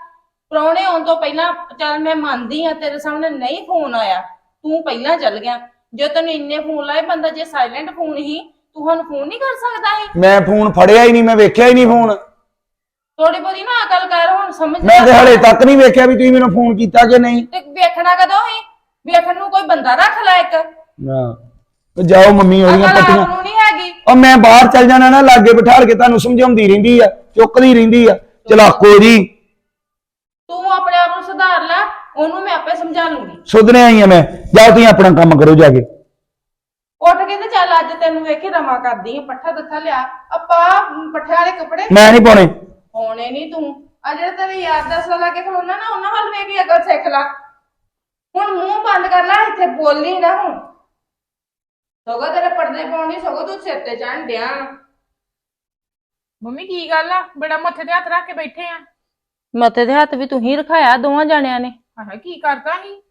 ਪ੍ਰਾਹੁਣੇ ਆਉਣ ਤੋਂ ਪਹਿਲਾਂ ਚੱਲ ਮੈਂ ਮੰਨਦੀ ਆ ਤੇਰੇ ਸਾਹਮਣੇ ਨਹੀਂ ਫੋਨ ਆਇਆ। ਤੂੰ ਪਹਿਲਾਂ ਚੱਲ ਗਿਆ। ਜੇ ਤੈਨੂੰ ਇੰਨੇ ਫੋਨ ਲਾਏ ਬੰਦਾ ਜੇ ਸਾਇਲੈਂਟ ਫੋਨ ਹੀ ਤੂੰ ਸਾਨੂੰ ਫੋਨ ਨਹੀਂ ਕਰ ਸਕਦਾ ਸੀ ਮੈਂ ਫੋਨ ਫੜਿਆ ਹੀ ਨਹੀਂ ਮੈਂ ਵੇਖਿਆ ਹੀ ਨਹੀਂ ਫੋਨ। ਥੋੜੀ ਬਹੁਤੀ ਨਾ ਅਕਲ ਕਰ ਹੁਣ ਸਮਝ ਮੈਂ ਤੇ। ਹਲੇ ਤੱਕ ਨਹੀਂ ਵੇਖਿਆ ਵੀ ਤੁਸੀਂ ਮੈਨੂੰ ਫੋਨ ਕੀਤਾ ਕਿ ਨਹੀਂ। ਤੇ ਵੇਖਣਾ ਕਦੋਂ ਹੀ ਵੇਖਣ ਨੂੰ ਕੋਈ ਬੰਦਾ ਰੱਖ ਲੈ ਇੱਕ। ਨਾ। ਤੇ ਜਾਓ ਮੰਮੀ ਉਹਦੀਆਂ ਅਕਲ ਪੱਟੀਆਂ ਨੂੰ ਨਹੀਂ ਹੈਗੀ। ਉਹ ਮੈਂ ਬਾਹਰ ਚੱਲ ਜਾਣਾ ਨਾ ਲਾਗੇ ਬਿਠਾਲ ਕੇ ਤੁਹਾਨੂੰ ਸਮਝਾਉਂਦੀ ਰਹਿੰਦੀ ਆ ਚੁੱਕਦੀ ਰਹਿੰਦੀ ਆ। ਚਲਾਕੋ ਜੀ। ਤੂੰ ਆਪਣੇ ਆਪ ਨੂੰ ਸੁਧਾਰ ਲੈ ਉਹਨੂੰ ਮੈਂ ਆਪੇ ਸਮਝਾ ਲੂੰਗੀ। ਸੁਧਨੇ ਆਈ ਆ ਮੈਂ। ਜਾਓ ਤੁਸੀਂ ਆਪਣਾ ਕੰਮ ਕਰੋ ਜਾ ਕੇ। ਉੱਠ ਕੇ ਤੇ ਚੱਲ ਅੱਜ ਤੈਨੂੰ ਵੇਖੇ ਰਮਾ ਕਰਦੀ ਆ ਪੱਠਾ ਦੱਥਾ ਲਿਆ। ਆਪਾਂ ਪੱਠੇ ਵਾਲੇ ਕੱਪੜੇ ਮੈਂ ਨਹੀਂ ਪਾਉਣੇ। ਹੋਣੇ ਨਹੀਂ ਤੂੰ। ਆ ਜਿਹੜੇ ਤੇਰੇ ਯਾਰ ਦਾ ਸਲਾ ਕੇ ਖਲੋਣਾ ਨਾ ਉਹਨਾਂ ਵੱਲ ਵੇਖ ਕੇ ਅਕਲ ਸਿੱਖ ਲੈ। ਹੁਣ ਮੂੰਹ ਬੰਦ ਕਰ ਲੈ ਇੱਥੇ ਬੋਲੀ ਨਾ ਹੁਣ। ਸਗੋਂ ਤੇਰੇ ਪਰਦੇ ਪਾਉਣੀ ਸਗੋਂ ਤੂੰ ਸਿਰ ਤੇ ਚੜ੍ਹਨ ਡਿਆ। ਮੰਮੀ ਕੀ ਗੱਲ ਆ? ਬੜਾ ਮੱਥੇ ਤੇ ਹੱਥ ਰੱਖ ਕੇ ਬੈਠੇ ਆ। ਮਤੇ ਦੇ ਹੱਥ ਵੀ ਤੁਸੀਂ ਰਖਾਇਆ ਦੋਵਾਂ ਜਾਣਿਆਂ ਨੇ। ਹਾਂ ਕੀ ਕਰਦਾ ਸੀ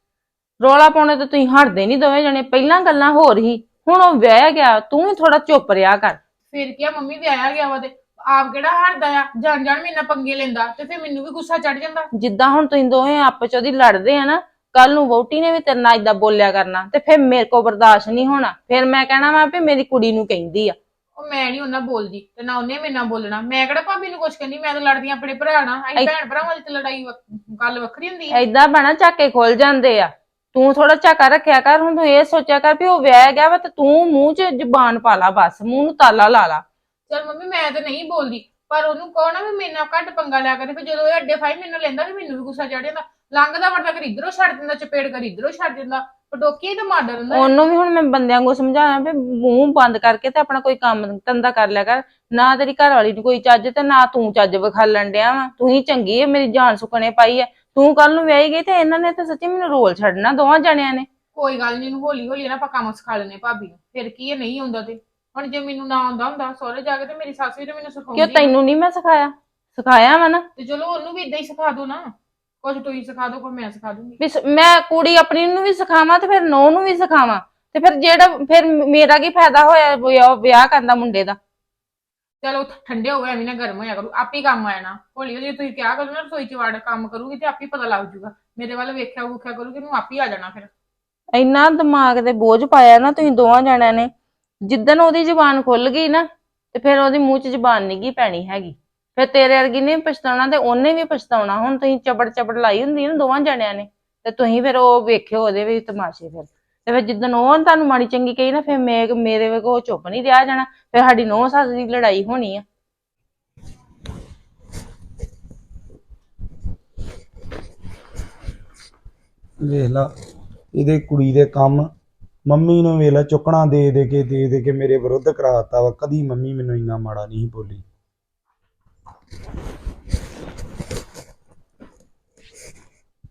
ਰੋਲਾ ਪਾਉਣੇ ਤੇ ਤੁਸੀਂ ਹਟਦੇ ਨਹੀਂ ਦੋਵੇਂ ਜਣੇ। ਪਹਿਲਾਂ ਗੱਲਾਂ ਹੋਰ ਹੀ ਹੁਣ ਉਹ ਵਿਆਹ ਗਿਆ ਤੂੰ ਵੀ ਥੋੜਾ ਚੁੱਪ ਰਿਹਾ ਕਰ। ਫਿਰ ਕੀ ਆ ਮੰਮੀ ਵਿਆਹਿਆ ਗਿਆ ਵਾ ਤੇ ਆਪ ਕਿਹੜਾ ਹਟਦਾ ਆ? ਜਾਣ ਜਾਣ ਮੇਰੇ ਨਾਲ ਪੰਗੇ ਲੈਂਦਾ ਤੇ ਫਿਰ ਮੈਨੂੰ ਵੀ ਗੁੱਸਾ ਚੜ ਜਾਂਦਾ। ਜਿੱਦਾਂ ਹੁਣ ਤੁਸੀਂ ਦੋਵੇਂ ਆਪਸ ਚ ਉਹਦੀ ਲੜਦੇ ਆ ਨਾ ਕੱਲ ਨੂੰ ਵੋਟੀ ਨੇ ਵੀ ਤੇਰੇ ਨਾਲ ਇਦਾਂ ਬੋਲਿਆ ਕਰਨਾ ਤੇ ਫਿਰ ਮੇਰੇ ਕੋ ਬਰਦਾਸ਼ਤ ਨਹੀਂ ਹੋਣਾ। ਫਿਰ ਮੈਂ ਕਹਿਣਾ ਵਾ ਵੀ ਮੇਰੀ ਕੁੜੀ ਨੂੰ ਕਹਿੰਦੀ ਆ। ਉਹ ਮੈਂ ਨਹੀਂ ਉਹਨਾਂ ਬੋਲਦੀ ਤੇ ਨਾ ਉਹਨੇ ਮੇਰੇ ਨਾਲ ਬੋਲਣਾ। ਮੈਂ ਕਿਹੜਾ ਭਾਬੀ ਨੂੰ ਕੁਛ ਕਹਿੰਦੀ? ਮੈਂ ਤਾਂ ਲੜਦੀ ਆਂ ਆਪਣੇ ਭਰਾ ਨਾਲ। ਅਸੀਂ ਭੈਣ ਭਰਾਵਾਂ ਦੀ ਤੇ ਲੜਾਈ ਵੱਖ- ਗੱਲ ਵੱਖਰੀ ਹੁੰਦੀ ਹੈ ਏਦਾਂ ਬਣਾ ਝਾਕੇ ਖੁੱਲ ਜਾਂਦੇ ਆ। ਤੂੰ ਥੋੜਾ ਝਾਕਾ ਰੱਖਿਆ ਕਰ ਹੁਣ ਤੂੰ ਇਹ ਸੋਚਿਆ ਕਰ ਵੀ ਉਹ ਵਿਆਹ ਗਿਆ ਵਾ ਤੇ ਤੂੰ ਮੂੰਹ 'ਚ ਜ਼ੁਬਾਨ ਪਾ ਲਾ ਬਸ ਮੂੰਹ ਨੂੰ ਤਾਲਾ ਲਾ ਲਾ। ਚਲ ਮੰਮੀ ਮੈਂ ਤਾਂ ਨਹੀਂ ਬੋਲਦੀ। ਪਰ ਉਹਨੂੰ ਕਹੋ ਨਾ ਵੀ ਮੇਰੇ ਨਾਲ ਘੱਟ ਪੰਗਾ ਲਿਆ ਕਰੇ। ਫਿਰ ਜਦੋਂ ਇਹ ਅੱਡੇ ਫਾਈ ਮੈਨੂੰ ਲੈਂਦਾ ਵੀ ਮੈਨੂੰ ਵੀ ਗੁੱਸਾ ਚੜ ਜਾਂਦਾ। ਲੰਘਦਾ ਵੜਦਾ ਕਰ ਇਧਰੋਂ ਛੱਡ ਦਿੰਦਾ ਚਪੇੜ ਕਰ ਇਧਰੋਂ ਛੱਡ ਦਿੰਦਾ। ਪਟੋਕੀ ਹੀ ਤਾਂ ਮਾਰ ਦਿੰਦਾ ਉਹਨੂੰ ਵੀ ਹੁਣ ਮੈਂ ਬੰਦਿਆਂ ਨੂੰ ਸਮਝਾਇਆ ਵੀ ਮੂੰਹ ਬੰਦ ਕਰਕੇ ਤੇ ਆਪਣਾ ਕੋਈ ਕੰਮ ਧੰਦਾ ਕਰ ਲਿਆ ਕਰ। ਨਾ ਤੇਰੀ ਘਰ ਵਾਲੀ ਨੂੰ ਕੋਈ ਚੱਜ ਤੇ ਨਾ ਤੂੰ ਚੱਜ ਵਿਖਾਲਣ ਡਿਆ ਵਾ। ਤੂੰ ਹੀ ਚੰਗੀ ਹੈ ਮੇਰੀ ਜਾਨ ਸੁਕਣੇ ਪਾਈ ਹੈ ਤੂੰ ਕੱਲ ਨੂੰ ਵਿਆਹੀ ਗਈ ਤੇ ਇਹਨਾਂ ਨੇ ਤਾਂ ਸੱਚੀ ਮੈਨੂੰ ਰੋਲ ਛੱਡਣਾ ਦੋਵਾਂ ਜਣਿਆਂ ਨੇ। ਕੋਈ ਗੱਲ ਨਹੀਂ ਹੌਲੀ ਹੌਲੀ ਨਾ ਆਪਾਂ ਕੰਮ ਸਿਖਾ ਲੈਨੇ ਭਾਬੀ ਨੂੰ। ਫਿਰ ਕੀ ਇਹ ਨਹੀਂ ਆਉਂਦਾ ਤੇ। ਹੁਣ ਜੇ ਮੈਨੂੰ ਨਾ ਆਉਂਦਾ ਹੁੰਦਾ ਸਹੁਰੇ ਜਾ ਕੇ ਤੇ ਮੇਰੀ ਸੱਸ ਵੀ ਤੇ ਮੈਨੂੰ ਕਿਉਂ ਸਿਖਾਉਂਦੀ ਤੈਨੂੰ ਨਹੀਂ ਮੈਂ ਸਿਖਾਇਆ? ਸਿਖਾਇਆ ਵਾ ਨਾ। ਤੇ ਚਲੋ ਉਹਨੂੰ ਵੀ ਇਦਾਂ ਹੀ ਸਿਖਾ ਦਿਓ ਨਾ। ਕੁਝ ਤੁਸੀਂ ਸਿਖਾ ਦਿਓ ਕੋਈ ਮੈਂ ਸਿਖਾ ਦੂੰਗੀ। ਵੀ ਸ- ਮੈਂ ਕੁੜੀ ਆਪਣੀ ਨੂੰ ਵੀ ਸਿਖਾਵਾਂ ਤੇ ਫਿਰ ਨੌ ਨੂੰ ਵੀ ਸਿਖਾਵਾਂ। ਤੇ ਫਿਰ ਜਿਹੜਾ ਫਿਰ ਮੇਰਾ ਕੀ ਫਾਇਦਾ ਹੋਇਆ ਵਿਆਹ- ਵਿਆਹ ਕਰਨ ਦਾ ਮੁੰਡੇ ਦਾ? ਚਲੋ ਠੰਡੇ ਹੋ ਗਏ ਐਵੇਂ ਨਾ ਗਰਮ ਹੋਇਆ ਕਰੂ। ਆਪੇ ਹੀ ਕੰਮ ਆ ਜਾਣਾ ਹੌਲੀ ਹੌਲੀ ਤੁਸੀਂ ਕਿਹਾ ਕਰੋ ਨਾ ਰਸੋਈ ਚ ਵੜ ਕੰਮ ਕਰੂਗੀ ਤੇ ਆਪੇ ਪਤਾ ਲੱਗ ਜੂਗਾ। ਮੇਰੇ ਵੱਲ ਵੇਖਿਆ ਵੂਖਿਆ ਕਰੂਗੀ ਨੂੰ ਆਪੇ ਆ ਜਾਣਾ ਫਿਰ। ਇੰਨਾ ਦਿਮਾਗ ਤੇ ਬੋਝ ਪਾਇਆ ਨਾ ਤੁਸੀਂ ਦੋਵਾਂ ਜਣਿਆਂ ਨੇ। ਜਿੱਦਣ ਉਹਦੀ ਜ਼ੁਬਾਨ ਖੁੱਲ ਗਈ ਨਾ ਤੇ ਫਿਰ ਉਹਦੇ ਮੂੰਹ 'ਚ ਜ਼ੁਬਾਨ ਨਹੀਂ ਗਈ ਪੈਣੀ ਹੈਗੀ। ਫਿਰ ਤੇਰੇ ਵਰਗੀ ਨੇ ਵੀ ਪਛਤਾਉਣਾ ਤੇ ਉਹਨੇ ਵੀ ਪਛਤਾਉਣਾ। ਹੁਣ ਤੁਸੀਂ ਚਬੜ ਚਬੜ ਲਾਈ ਹੁੰਦੀ ਨਾ ਦੋਵਾਂ ਜਣਿਆਂ ਨੇ, ਤੇ ਤੁਸੀਂ ਫਿਰ ਉਹ ਵੇਖਿਓ ਉਹਦੇ ਵੀ ਤਮਾਸ਼ੇ ਫਿਰ। ਤੇ ਫਿਰ ਜਿੱਦਣ ਉਹ ਤੁਹਾਨੂੰ ਮਾੜੀ ਚੰਗੀ ਕਹੀ ਨਾ, ਫਿਰ ਮੈਂ ਮੇਰੇ ਵੇ ਕੋ ਚੁੱਪ ਨਹੀਂ ਰਿਹਾ ਜਾਣਾ, ਫਿਰ ਸਾਡੀ ਨੌ ਸੱਸ ਦੀ ਲੜਾਈ ਹੋਣੀ ਆ। ਵੇਖ ਲਾ, ਇਹਦੇ ਕੁੜੀ ਦੇ ਕੰਮ ਮੰਮੀ ਨੂੰ ਵੇਖ ਲਾ, ਚੁੱਕਣਾ ਦੇ ਦੇ ਕੇ, ਦੇ ਦੇ ਕੇ ਮੇਰੇ ਵਿਰੁੱਧ ਕਰਾਤਾ ਵਾ। ਕਦੀ ਮੰਮੀ ਮੈਨੂੰ ਇੰਨਾ ਮਾੜਾ ਨਹੀਂ ਬੋਲੀ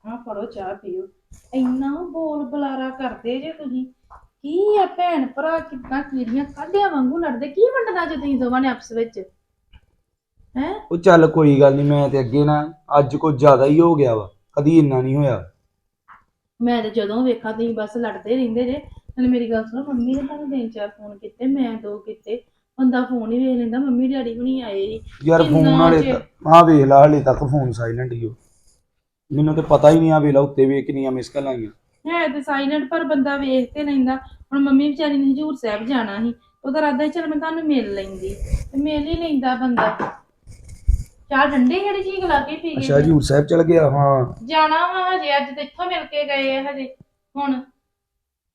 ਆ ਫੜੋ ਚਾਹ ਪੀਓ। ਇੰਨਾ ਬੋਲ ਬੁਲਾਰਾ ਕਰਦੇ ਜੇ ਤੁਸੀਂ। ਕੀ ਆ ਭੈਣ ਭਰਾ ਕਿੱਦਾਂ ਕੀੜੀਆਂ ਕਾਢਿਆਂ ਵਾਂਗੂ ਲੜਦੇ? ਕੀ ਵੰਡਣਾ ਜੇ ਤੁਸੀਂ ਦੋਵਾਂ ਨੇ ਆਪਸ ਵਿੱਚ? ਹੈ? ਉਹ ਚੱਲ ਕੋਈ ਗੱਲ ਨਹੀਂ ਮੈਂ ਤੇ ਅੱਗੇ ਨਾ ਅੱਜ ਕੁਝ ਜ਼ਿਆਦਾ ਹੀ ਹੋ ਗਿਆ ਵਾ। ਕਦੀ ਇੰਨਾ ਨਹੀਂ ਹੋਇਆ। ਮੈਂ ਤੇ ਜਦੋਂ ਵੇਖਾਂ ਤੁਸੀਂ ਬਸ ਲੜਦੇ ਰਹਿੰਦੇ ਜੇ। ਨਾਲੇ ਮੇਰੀ ਗੱਲ ਸੁਣੋ ਮੰਮੀ ਨੇ ਤੁਹਾਨੂੰ ਤਿੰਨ ਚਾਰ ਫੋਨ ਕੀਤੇ ਮੈਂ ਦੋ ਕੀਤੇ। ਬੰਦਾ ਫੋਨ ਹੀ ਵੇਖ ਲੈਂਦਾ ਮੰਮੀ ਡੈਡੀ ਹੁਣੀ ਆਏ ਸੀ। ਯਾਰ ਫੋਨ ਕਿੰਨਾ ਵਾਲੇ ਚਿਰ- ਤਾਂ ਆਹ ਵੇਖ ਲਾ ਹਲੇ ਤੱਕ ਫੋਨ ਸਾਇਲੈਂਟ ਹੀ ਹੋ ਮੈਨੂੰ ਤੇ ਪਤਾ ਹੀ ਨਹੀਂ ਆ ਵੇਖ ਲਾ ਉੱਤੇ ਵੇਖ ਕਿੰਨੀਆਂ ਮਿਸ ਕਾਲਾਂ ਆਈਆਂ। ਹੈ ਤੇ ਸਾਇਲੈਂਟ ਪਰ ਬੰਦਾ ਵੇਖ ਤੇ ਲੈਂਦਾ। ਹੁਣ ਮੰਮੀ ਵਿਚਾਰੀ ਨੇ ਹਜੂਰ ਸਾਹਿਬ ਜਾਣਾ ਸੀ ਉਹਦਾ ਇਰਾਦਾ ਸੀ ਚਲ ਮੈਂ ਤੁਹਾਨੂੰ ਮਿਲ ਲੈਂਦੀ। ਤੇ ਮਿਲ ਹੀ ਲੈਂਦਾ ਬੰਦਾ। ਚਾਹ ਠੰਡੇ ਜਿਹੜੀ ਚੀਜ਼ ਲਾ ਕੇ ਪੀ ਅੱਛਾ ਹਜੂਰ ਸਾਹਿਬ ਚਲ ਗਿਆ ਹਾਂ। ਜਾਣਾ ਵਾ ਹਜੇ ਅੱਜ ਤੇ ਇੱਥੋਂ ਮਿਲ ਕੇ ਗਏ ਆ ਹਜੇ ਹੁਣ।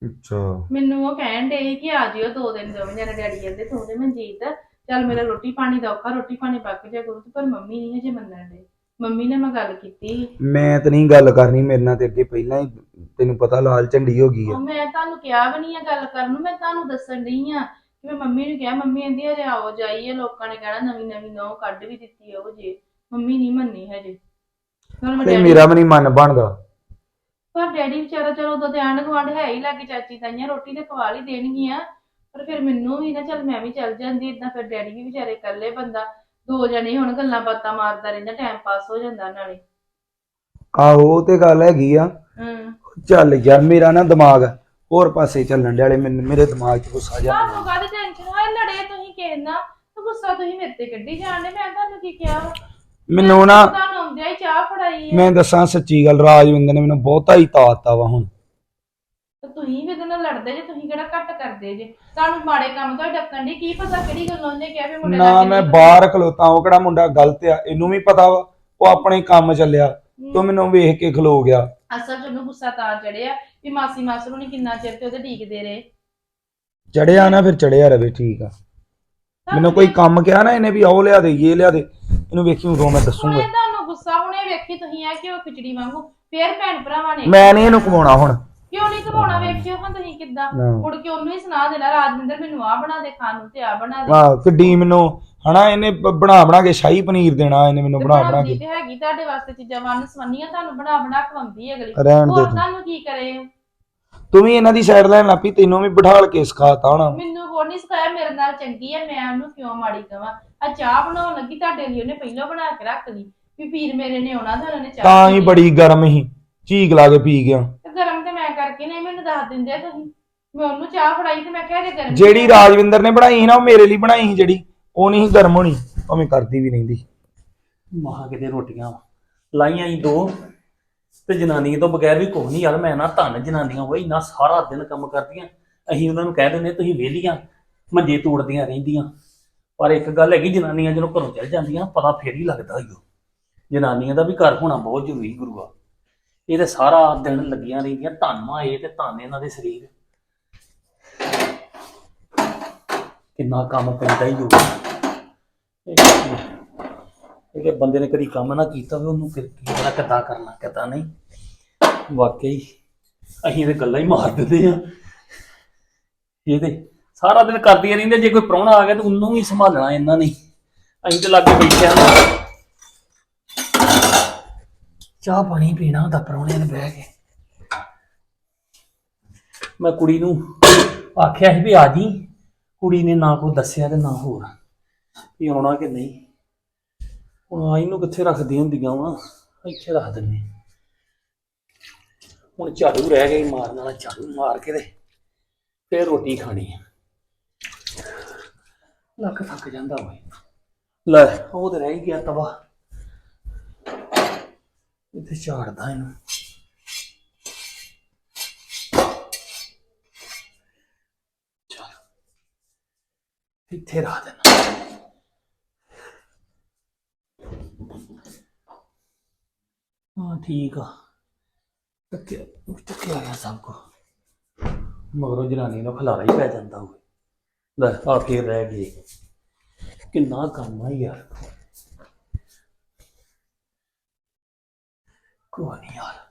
ਅੱਛਾ। ਮੈਨੂੰ ਉਹ ਕਹਿਣ ਦੇ ਕਿ ਆ ਜਿਓ ਦੋ ਦਿਨ ਦੋਵੇਂ ਜਣੇ ਡੈਡੀ ਕਹਿੰਦੇ ਤੂੰ ਤੇ ਮਨਜੀਤ ਚੱਲ ਮੇਰਾ ਰੋਟੀ ਪਾਣੀ ਦਾ ਔਖਾ ਰੋਟੀ ਪਾਣੀ ਪੱਕ ਜਾ ਤੇ ਪਰ ਮੰਮੀ ਨਹੀਂ ਹਜੇ ਮੰਨਣ ਦੇ ਮੰਮੀ ਨੇ ਮੈਂ ਗੱਲ ਕੀਤੀ ਮੈਂ ਤਾਂ ਨਹੀਂ ਗੱਲ ਕਰਨੀ ਮੇਰੇ ਨਾਲ ਤੇ ਅੱਗੇ ਪਹਿਲਾਂ ਹੀ ਤੈਨੂੰ ਪਤਾ ਲਾਲ ਝੰਡੀ ਹੋ ਗਈ ਉਹ ਆ ਮੈਂ ਤੁਹਾਨੂੰ ਕਿਹਾ ਵੀ ਨਹੀਂ ਆ ਗੱਲ ਕਰਨ ਨੂੰ ਮੈਂ ਤੁਹਾਨੂੰ ਦੱਸਣ ਡਈ ਆ ਕਿ ਮੈਂ ਮੰਮੀ ਨੂੰ ਕਿਹਾ ਮੰਮੀ ਕਹਿੰਦੀ ਹਜੇ ਆਓ ਜਾਈਏ ਲੋਕਾਂ ਨੇ ਕਹਿਣਾ ਨਵੀਂ ਨਵੀਂ ਨੌ ਕੱਢ ਵੀ ਦਿੱਤੀ ਉਹ ਜੇ। ਮੰਮੀ ਨਹੀਂ ਮੰਨੀ ਹਜੇ। ਹੁਣ ਮੈਂ ਤੇ ਡੈਡੀ ਮੇਰਾ ਵੀ ਨਹੀਂ ਮਨ ਬਣਦਾ। ਪਰ ਡੈਡੀ ਵਿਚਾਰਾ ਚਲੋ ਉਦੋਂ ਤੇ ਆਂਢ ਗੁਆਂਢ ਹੈ ਹੀ ਲਾਗੇ ਚਾਚੀ ਤਾਈਆਂ ਰੋਟੀ ਤੇ ਖਵਾ ਲਈ ਦੇਣਗੀਆਂ। ਪਰ ਫਿਰ ਮੈਨੂੰ ਵੀ ਨਾ ਚੱਲ ਮੈਂ ਵੀ ਚੱਲ ਜਾਂਦੀ ਇਦਾਂ ਫਿਰ ਡੈਡੀ ਵੀ ਵਿਚਾਰੇ ਇਕੱਲੇ ਬੰਦਾ। ਦੋ ਜਣੇ ਹੁਣ ਗੱਲਾਂ ਬਾਤਾਂ ਮਾਰਦਾ ਰਹਿੰਦਾ ਟਾਈਮ ਪਾਸ ਹੋ ਜਾਂਦਾ ਨਾਲੇ ਆਹੋ ਉਹ ਤੇ ਗੱਲ ਹੈਗੀ ਆ। ਹੂੰ। ਚੱਲ ਯਾਰ ਮੇਰਾ ਨਾ ਦਿਮਾਗ ਹੋਰ ਪਾਸੇ ਚੱਲਣ ਡਿਆਲੇ ਮੈਨੂੰ ਮੇਰੇ ਦਿਮਾਗ 'ਚ ਗੁੱਸਾ ਜਾ ਤੁਹਾਨੂੰ ਕਾਹਦੀ ਟੈਨਸ਼ਨ ਹੈ ਲੜੇ ਤੁਸੀਂ ਕਿਸੇ ਨਾਲ। ਤੇ ਗੁੱਸਾ ਤੁਸੀਂ ਮੇਰੇ ਤੇ ਕੱਢੀ ਜਾਂਦੇ ਮੈਂ ਤੁਹਾਨੂੰ ਕੀ ਕਿਹਾ? ਵਾ? ਮੈਨੂੰ ਨਾ ਤੁਹਾਨੂੰ ਆਉਂਦਿਆਂ ਹੀ ਚਾਹ ਫੜਾਈ ਮੈਂ ਦੱਸਾਂ ਸੱਚੀ ਗੱਲ ਰਾਜਵਿੰਦਰ ਨੇ ਮੈਨੂੰ ਬਹੁਤਾ ਹੀ ਤਾਤਾ ਵਾ ਹੁਣ। ਤੁਸੀਂ ਵੀ ਇਹਦੇ ਨਾਲ ਲੜਦੇ ਜੇ ਤੁਸੀਂ ਕਿਹੜਾ ਘੱਟ ਕਰਦੇ ਜੇ? ਤੁਹਾਨੂੰ ਮਾੜੇ ਕੰਮ ਤੋਂ ਹੀ ਡੱਕਣ ਦੀ ਕੀ ਪਤਾ ਕਿਹੜੀ ਗੱਲੋਂ ਉਹਨੇ ਕਿਹਾ ਵੀ ਮੁੰਡੇ ਨਾ ਮੈਂ ਬਾਹਰ ਖਲੋਤਾ ਉਹ ਕਿਹੜਾ ਮੁੰਡਾ ਗਲਤ ਆ ਇਹਨੂੰ ਵੀ ਪਤਾ ਵਾ ਉਹ ਆਪਣੇ ਕੰਮ ਚੱਲਿਆ ਤੂੰ ਮੈਨੂੰ ਵੇਖ ਕੇ ਖਲੋ ਗਿਆ। ਅਸਲ 'ਚ ਉਹਨੂੰ ਗੁੱਸਾ ਤਾਂ ਚੜਿਆ ਵੀ ਮਾਸੀ ਮਾਸਰ ਨੂੰ ਕਿੰਨਾ ਚਿਰ ਤੇ ਉਹਦੇ ਢੀਕਦੇ ਰਹੇ। ਚੜਿਆ ਨਾ ਫਿਰ ਚੜਿਆ ਰਵੇ ਠੀਕ ਆ। ਮੈਨੂੰ ਕੋਈ ਕੰਮ ਕਿਹਾ ਨਾ ਇਹਨੇ ਵੀ ਆਓ ਲਿਆ ਦੇ ਇਹ ਲਿਆ ਦੇ ਇਹਨੂੰ ਵੇਖੀ ਉਦੋਂ ਮੈਂ ਦੱਸੂਗਾ। ਹੁਣੇ ਤੁਹਾਨੂੰ ਗੁੱਸਾ ਹੁਣੇ ਵੇਖੀ ਤੁਸੀਂ ਆ ਕਿ ਉਹ ਖਿਚੜੀ ਵਾਂਗੂ ਫੇਰ ਭੈਣ ਭਰਾਵਾਂ ਨੇ। ਮੈਂ ਨਹੀਂ ਇਹਨੂੰ ਕਮਾਉਣਾ ਹੁਣ। ਕਿਉਂ ਨਹੀਂ ਘਮਾਉਣਾ ਵੇਖਿਓ ਹਾਂ ਤੁਸੀਂ ਕਿੱਦਾਂ। ਮੁੜ ਕੇ ਉਹਨੂੰ ਹੀ ਸੁਣਾ ਦੇਣਾ ਰਾਜਵਿੰਦਰ ਮੈਨੂੰ ਆ ਬਣਾ ਦੇ ਖਾਣ ਨੂੰ ਤੇ ਆ ਬਣਾ ਦੇ। ਆਹ ਕਿੱਡੀ ਮੈਨੂੰ ਹਨਾ ਇਹਨੇ ਬ- ਬਣਾ ਬਣਾ ਕੇ ਸ਼ਾਹੀ ਪਨੀਰ ਦੇਣਾ ਇਹਨੇ ਮੈਨੂੰ ਬਣਾ ਬਣਾ ਕੇ। ਤੇ ਹੈਗੀ ਤੁਹਾਡੇ ਵਾਸਤੇ ਚੀਜ਼ਾਂ ਵੰਨ ਸਵੰਨੀਆਂ ਤੁਹਾਨੂੰ ਬਣਾ ਬਣਾ ਖਵਾਉਂਦੀ ਅਗਲੀ। ਰਹਿਣ ਦੇ ਹੋਰ ਤੂੰ। ਤੁਹਾਨੂੰ ਕੀ ਕਰੇ ਤੂੰ ਵੀ ਇਹਨਾਂ ਦੀ ਸਾਈਡ ਲੈਣ ਲੱਪੀ ਤੈਨੂੰ ਵੀ ਬਿਠਾਲ ਕੇ ਸਿਖਾਤਾ ਹੋਣਾ। ਮੈਨੂੰ ਹੋਰ ਨਹੀਂ ਸਿਖਾਇਆ ਮੇਰੇ ਨਾਲ ਚੰਗੀ ਹੈ ਮੈਂ ਉਹਨੂੰ ਕਿਉਂ ਮਾੜੀ ਕਵਾਂ? ਆ ਚਾਹ ਬਣਾਉਣ ਲੱਗੀ ਤੁਹਾਡੇ ਲਈ ਉਹਨੇ ਪਹਿਲਾਂ ਬਣਾ ਕੇ ਰੱਖ ਲਈ। ਵੀ ਪੀਰ ਮੇਰੇ ਨੇ ਆਉਣਾ ਤੇ ਉਹਨੇ ਚਾਹ ਤਾਂ ਹੀ ਪੀਣੀ। ਬੜੀ ਗਰਮ ਸੀ ਚੀਕ ਲਾ ਕੇ ਪੀ ਗਿਆ। ਗਰਮ ਤੇ ਮੈਂ ਕਰਕੇ ਨਹੀਂ ਮੈਨੂੰ ਦੱਸ ਦਿੰਦੇ ਤੁਸੀਂ। ਮੈਂ ਉਹਨੂੰ ਚਾਹ ਫੜਾਈ ਤੇ ਮੈਂ ਕਿਹਾ ਜੇ ਗਰਮ ਜਿਹੜੀ ਰਾਜਵਿੰਦਰ ਨੇ ਬਣਾਈ ਸੀ ਨਾ ਉਹ ਮੇਰੇ ਲਈ ਬਣਾਈ ਸੀ ਜਿਹੜੀ। ਉਹ ਨਹੀਂ ਸੀ ਗਰਮ ਹੋਣੀ। ਭਾਵੇਂ ਕਰਦੀ ਵੀ ਰਹਿੰਦੀ। ਮਾਂ ਕਿਤੇ ਰੋਟੀਆਂ ਵਾਂ। ਲਾਈਆਂ ਹੀ ਦੋ। ਤੇ ਜਨਾਨੀ ਤੋਂ ਬਗੈਰ ਵੀ ਕੁਛ ਨਹੀਂ ਯਾਰ ਮੈਂ ਨਾ ਧੰਨ ਜਨਾਨੀਆਂ ਹੋਈ ਇੰਨਾ ਸਾਰਾ ਦਿਨ ਕੰਮ ਕਰਦੀਆਂ। ਅਸੀਂ ਉਹਨਾਂ ਨੂੰ ਕਹਿ ਦਿੰਦੇ ਤੁਸੀਂ ਵਿਹਲੀਆਂ ਮੰਜੇ ਤੋੜਦੀਆਂ ਰਹਿੰਦੀਆਂ। ਪਰ ਇੱਕ ਗੱਲ ਹੈਗੀ ਜਨਾਨੀਆਂ ਜਦੋਂ ਘਰੋਂ ਚਲ ਜਾਂਦੀਆਂ ਪਤਾ ਫੇਰ ਹੀ ਲੱਗਦਾ ਈ ਓ। ਜਨਾਨੀਆਂ ਦਾ ਵੀ ਘਰ ਹੋਣਾ ਬਹੁਤ ਜ਼ਰੂਰੀ ਗੁਰੂਆ। ਇਹ ਤੇ ਸਾਰਾ ਦਿਨ ਲੱਗੀਆਂ ਰਹਿੰਦੀਆਂ ਧੰਨਵਾ ਇਹ ਤੇ ਧੰਨ ਇਹਨਾਂ ਦੇ ਸਰੀਰ। ਕਿੰਨਾ ਕੰਮ ਪੈਂਦਾ ਹੀ? ਹੋਊਗਾ ਇਹ ਬੰਦੇ ਨੇ ਕਦੀ ਕੰਮ ਨਾ ਕੀਤਾ ਹੋਵੇ, ਉਹਨੂੰ ਫਿਰ ਕੀ ਪਤਾ ਕਿੱਦਾਂ ਕਰਨਾ, ਕਿੱਦਾਂ ਨਹੀਂ। ਵਾਕਈ, ਅਸੀਂ ਤੇ ਗੱਲਾਂ ਹੀ ਮਾਰ ਦਿੰਦੇ ਆ ਇਹਦੇ ਸਾਰਾ ਦਿਨ ਕਰਦੀਆਂ ਰਹਿੰਦੇ ਜੇ ਕੋਈ ਪ੍ਰਾਹੁਣਾ ਆ ਗਿਆ ਤਾਂ ਉਹਨੂੰ ਵੀ ਸੰਭਾਲਣਾ ਇਹਨਾਂ ਨੇ। ਅਸੀਂ ਤੇ ਲਾਗੇ ਬੈਠੇ ਆ ਚਾਹ ਪਾਣੀ ਪੀਣਾ ਹੁੰਦਾ ਪ੍ਰਾਹੁਣਿਆਂ ਨੇ ਬਹਿ ਕੇ। ਮੈਂ ਕੁੜੀ ਨੂੰ ਆਖਿਆ ਸੀ ਵੀ ਆ ਜੀ, ਕੁੜੀ ਨੇ ਨਾ ਕੋਈ ਦੱਸਿਆ ਤੇ ਨਾ ਹੋਰ, ਵੀ ਆਉਣਾ ਕਿ ਨਹੀਂ। ਹੁਣ ਆਈ ਨੂੰ ਕਿੱਥੇ ਰੱਖਦੀਆਂ ਹੁੰਦੀਆਂ ਵਾ? ਇੱਥੇ ਰੱਖ ਦਿੰਦੇ। ਹੁਣ ਝਾੜੂ ਰਹਿ ਗਈ ਮਾਰਨ ਵਾਲਾ ਝਾੜੂ ਮਾਰ ਕੇ ਤੇ ਫੇਰ ਰੋਟੀ ਖਾਣੀ ਆ। ਲੱਕ ਥੱਕ ਜਾਂਦਾ ਓਏ। ਲੈ, ਉਹ ਤੇ ਰਹਿ ਹੀ ਗਿਆ ਤਵਾ। ਇੱਥੇ ਝਾੜਦਾ ਇਹਨੂੰ। ਇੱਥੇ ਰਾ ਦੇਣਾ। ਹਾਂ, ਠੀਕ ਆ। ਤੱਕਿਆ ਤੱਕਿਆ ਗਿਆ ਸਭ ਕੋ ਮਗਰੋਂ ਜਨਾਨੀ ਨੂੰ ਖਲਾਰਾ ਹੀ ਪੈ ਜਾਂਦਾ ਹੋਵੇ। ਲੈ, ਆ ਰਹਿ ਗਈ ਕਿੰਨਾ ਕੰਮ ਆ ਯਾਰ। ਕੋਈ ਨਹੀਂ ਯਾਰ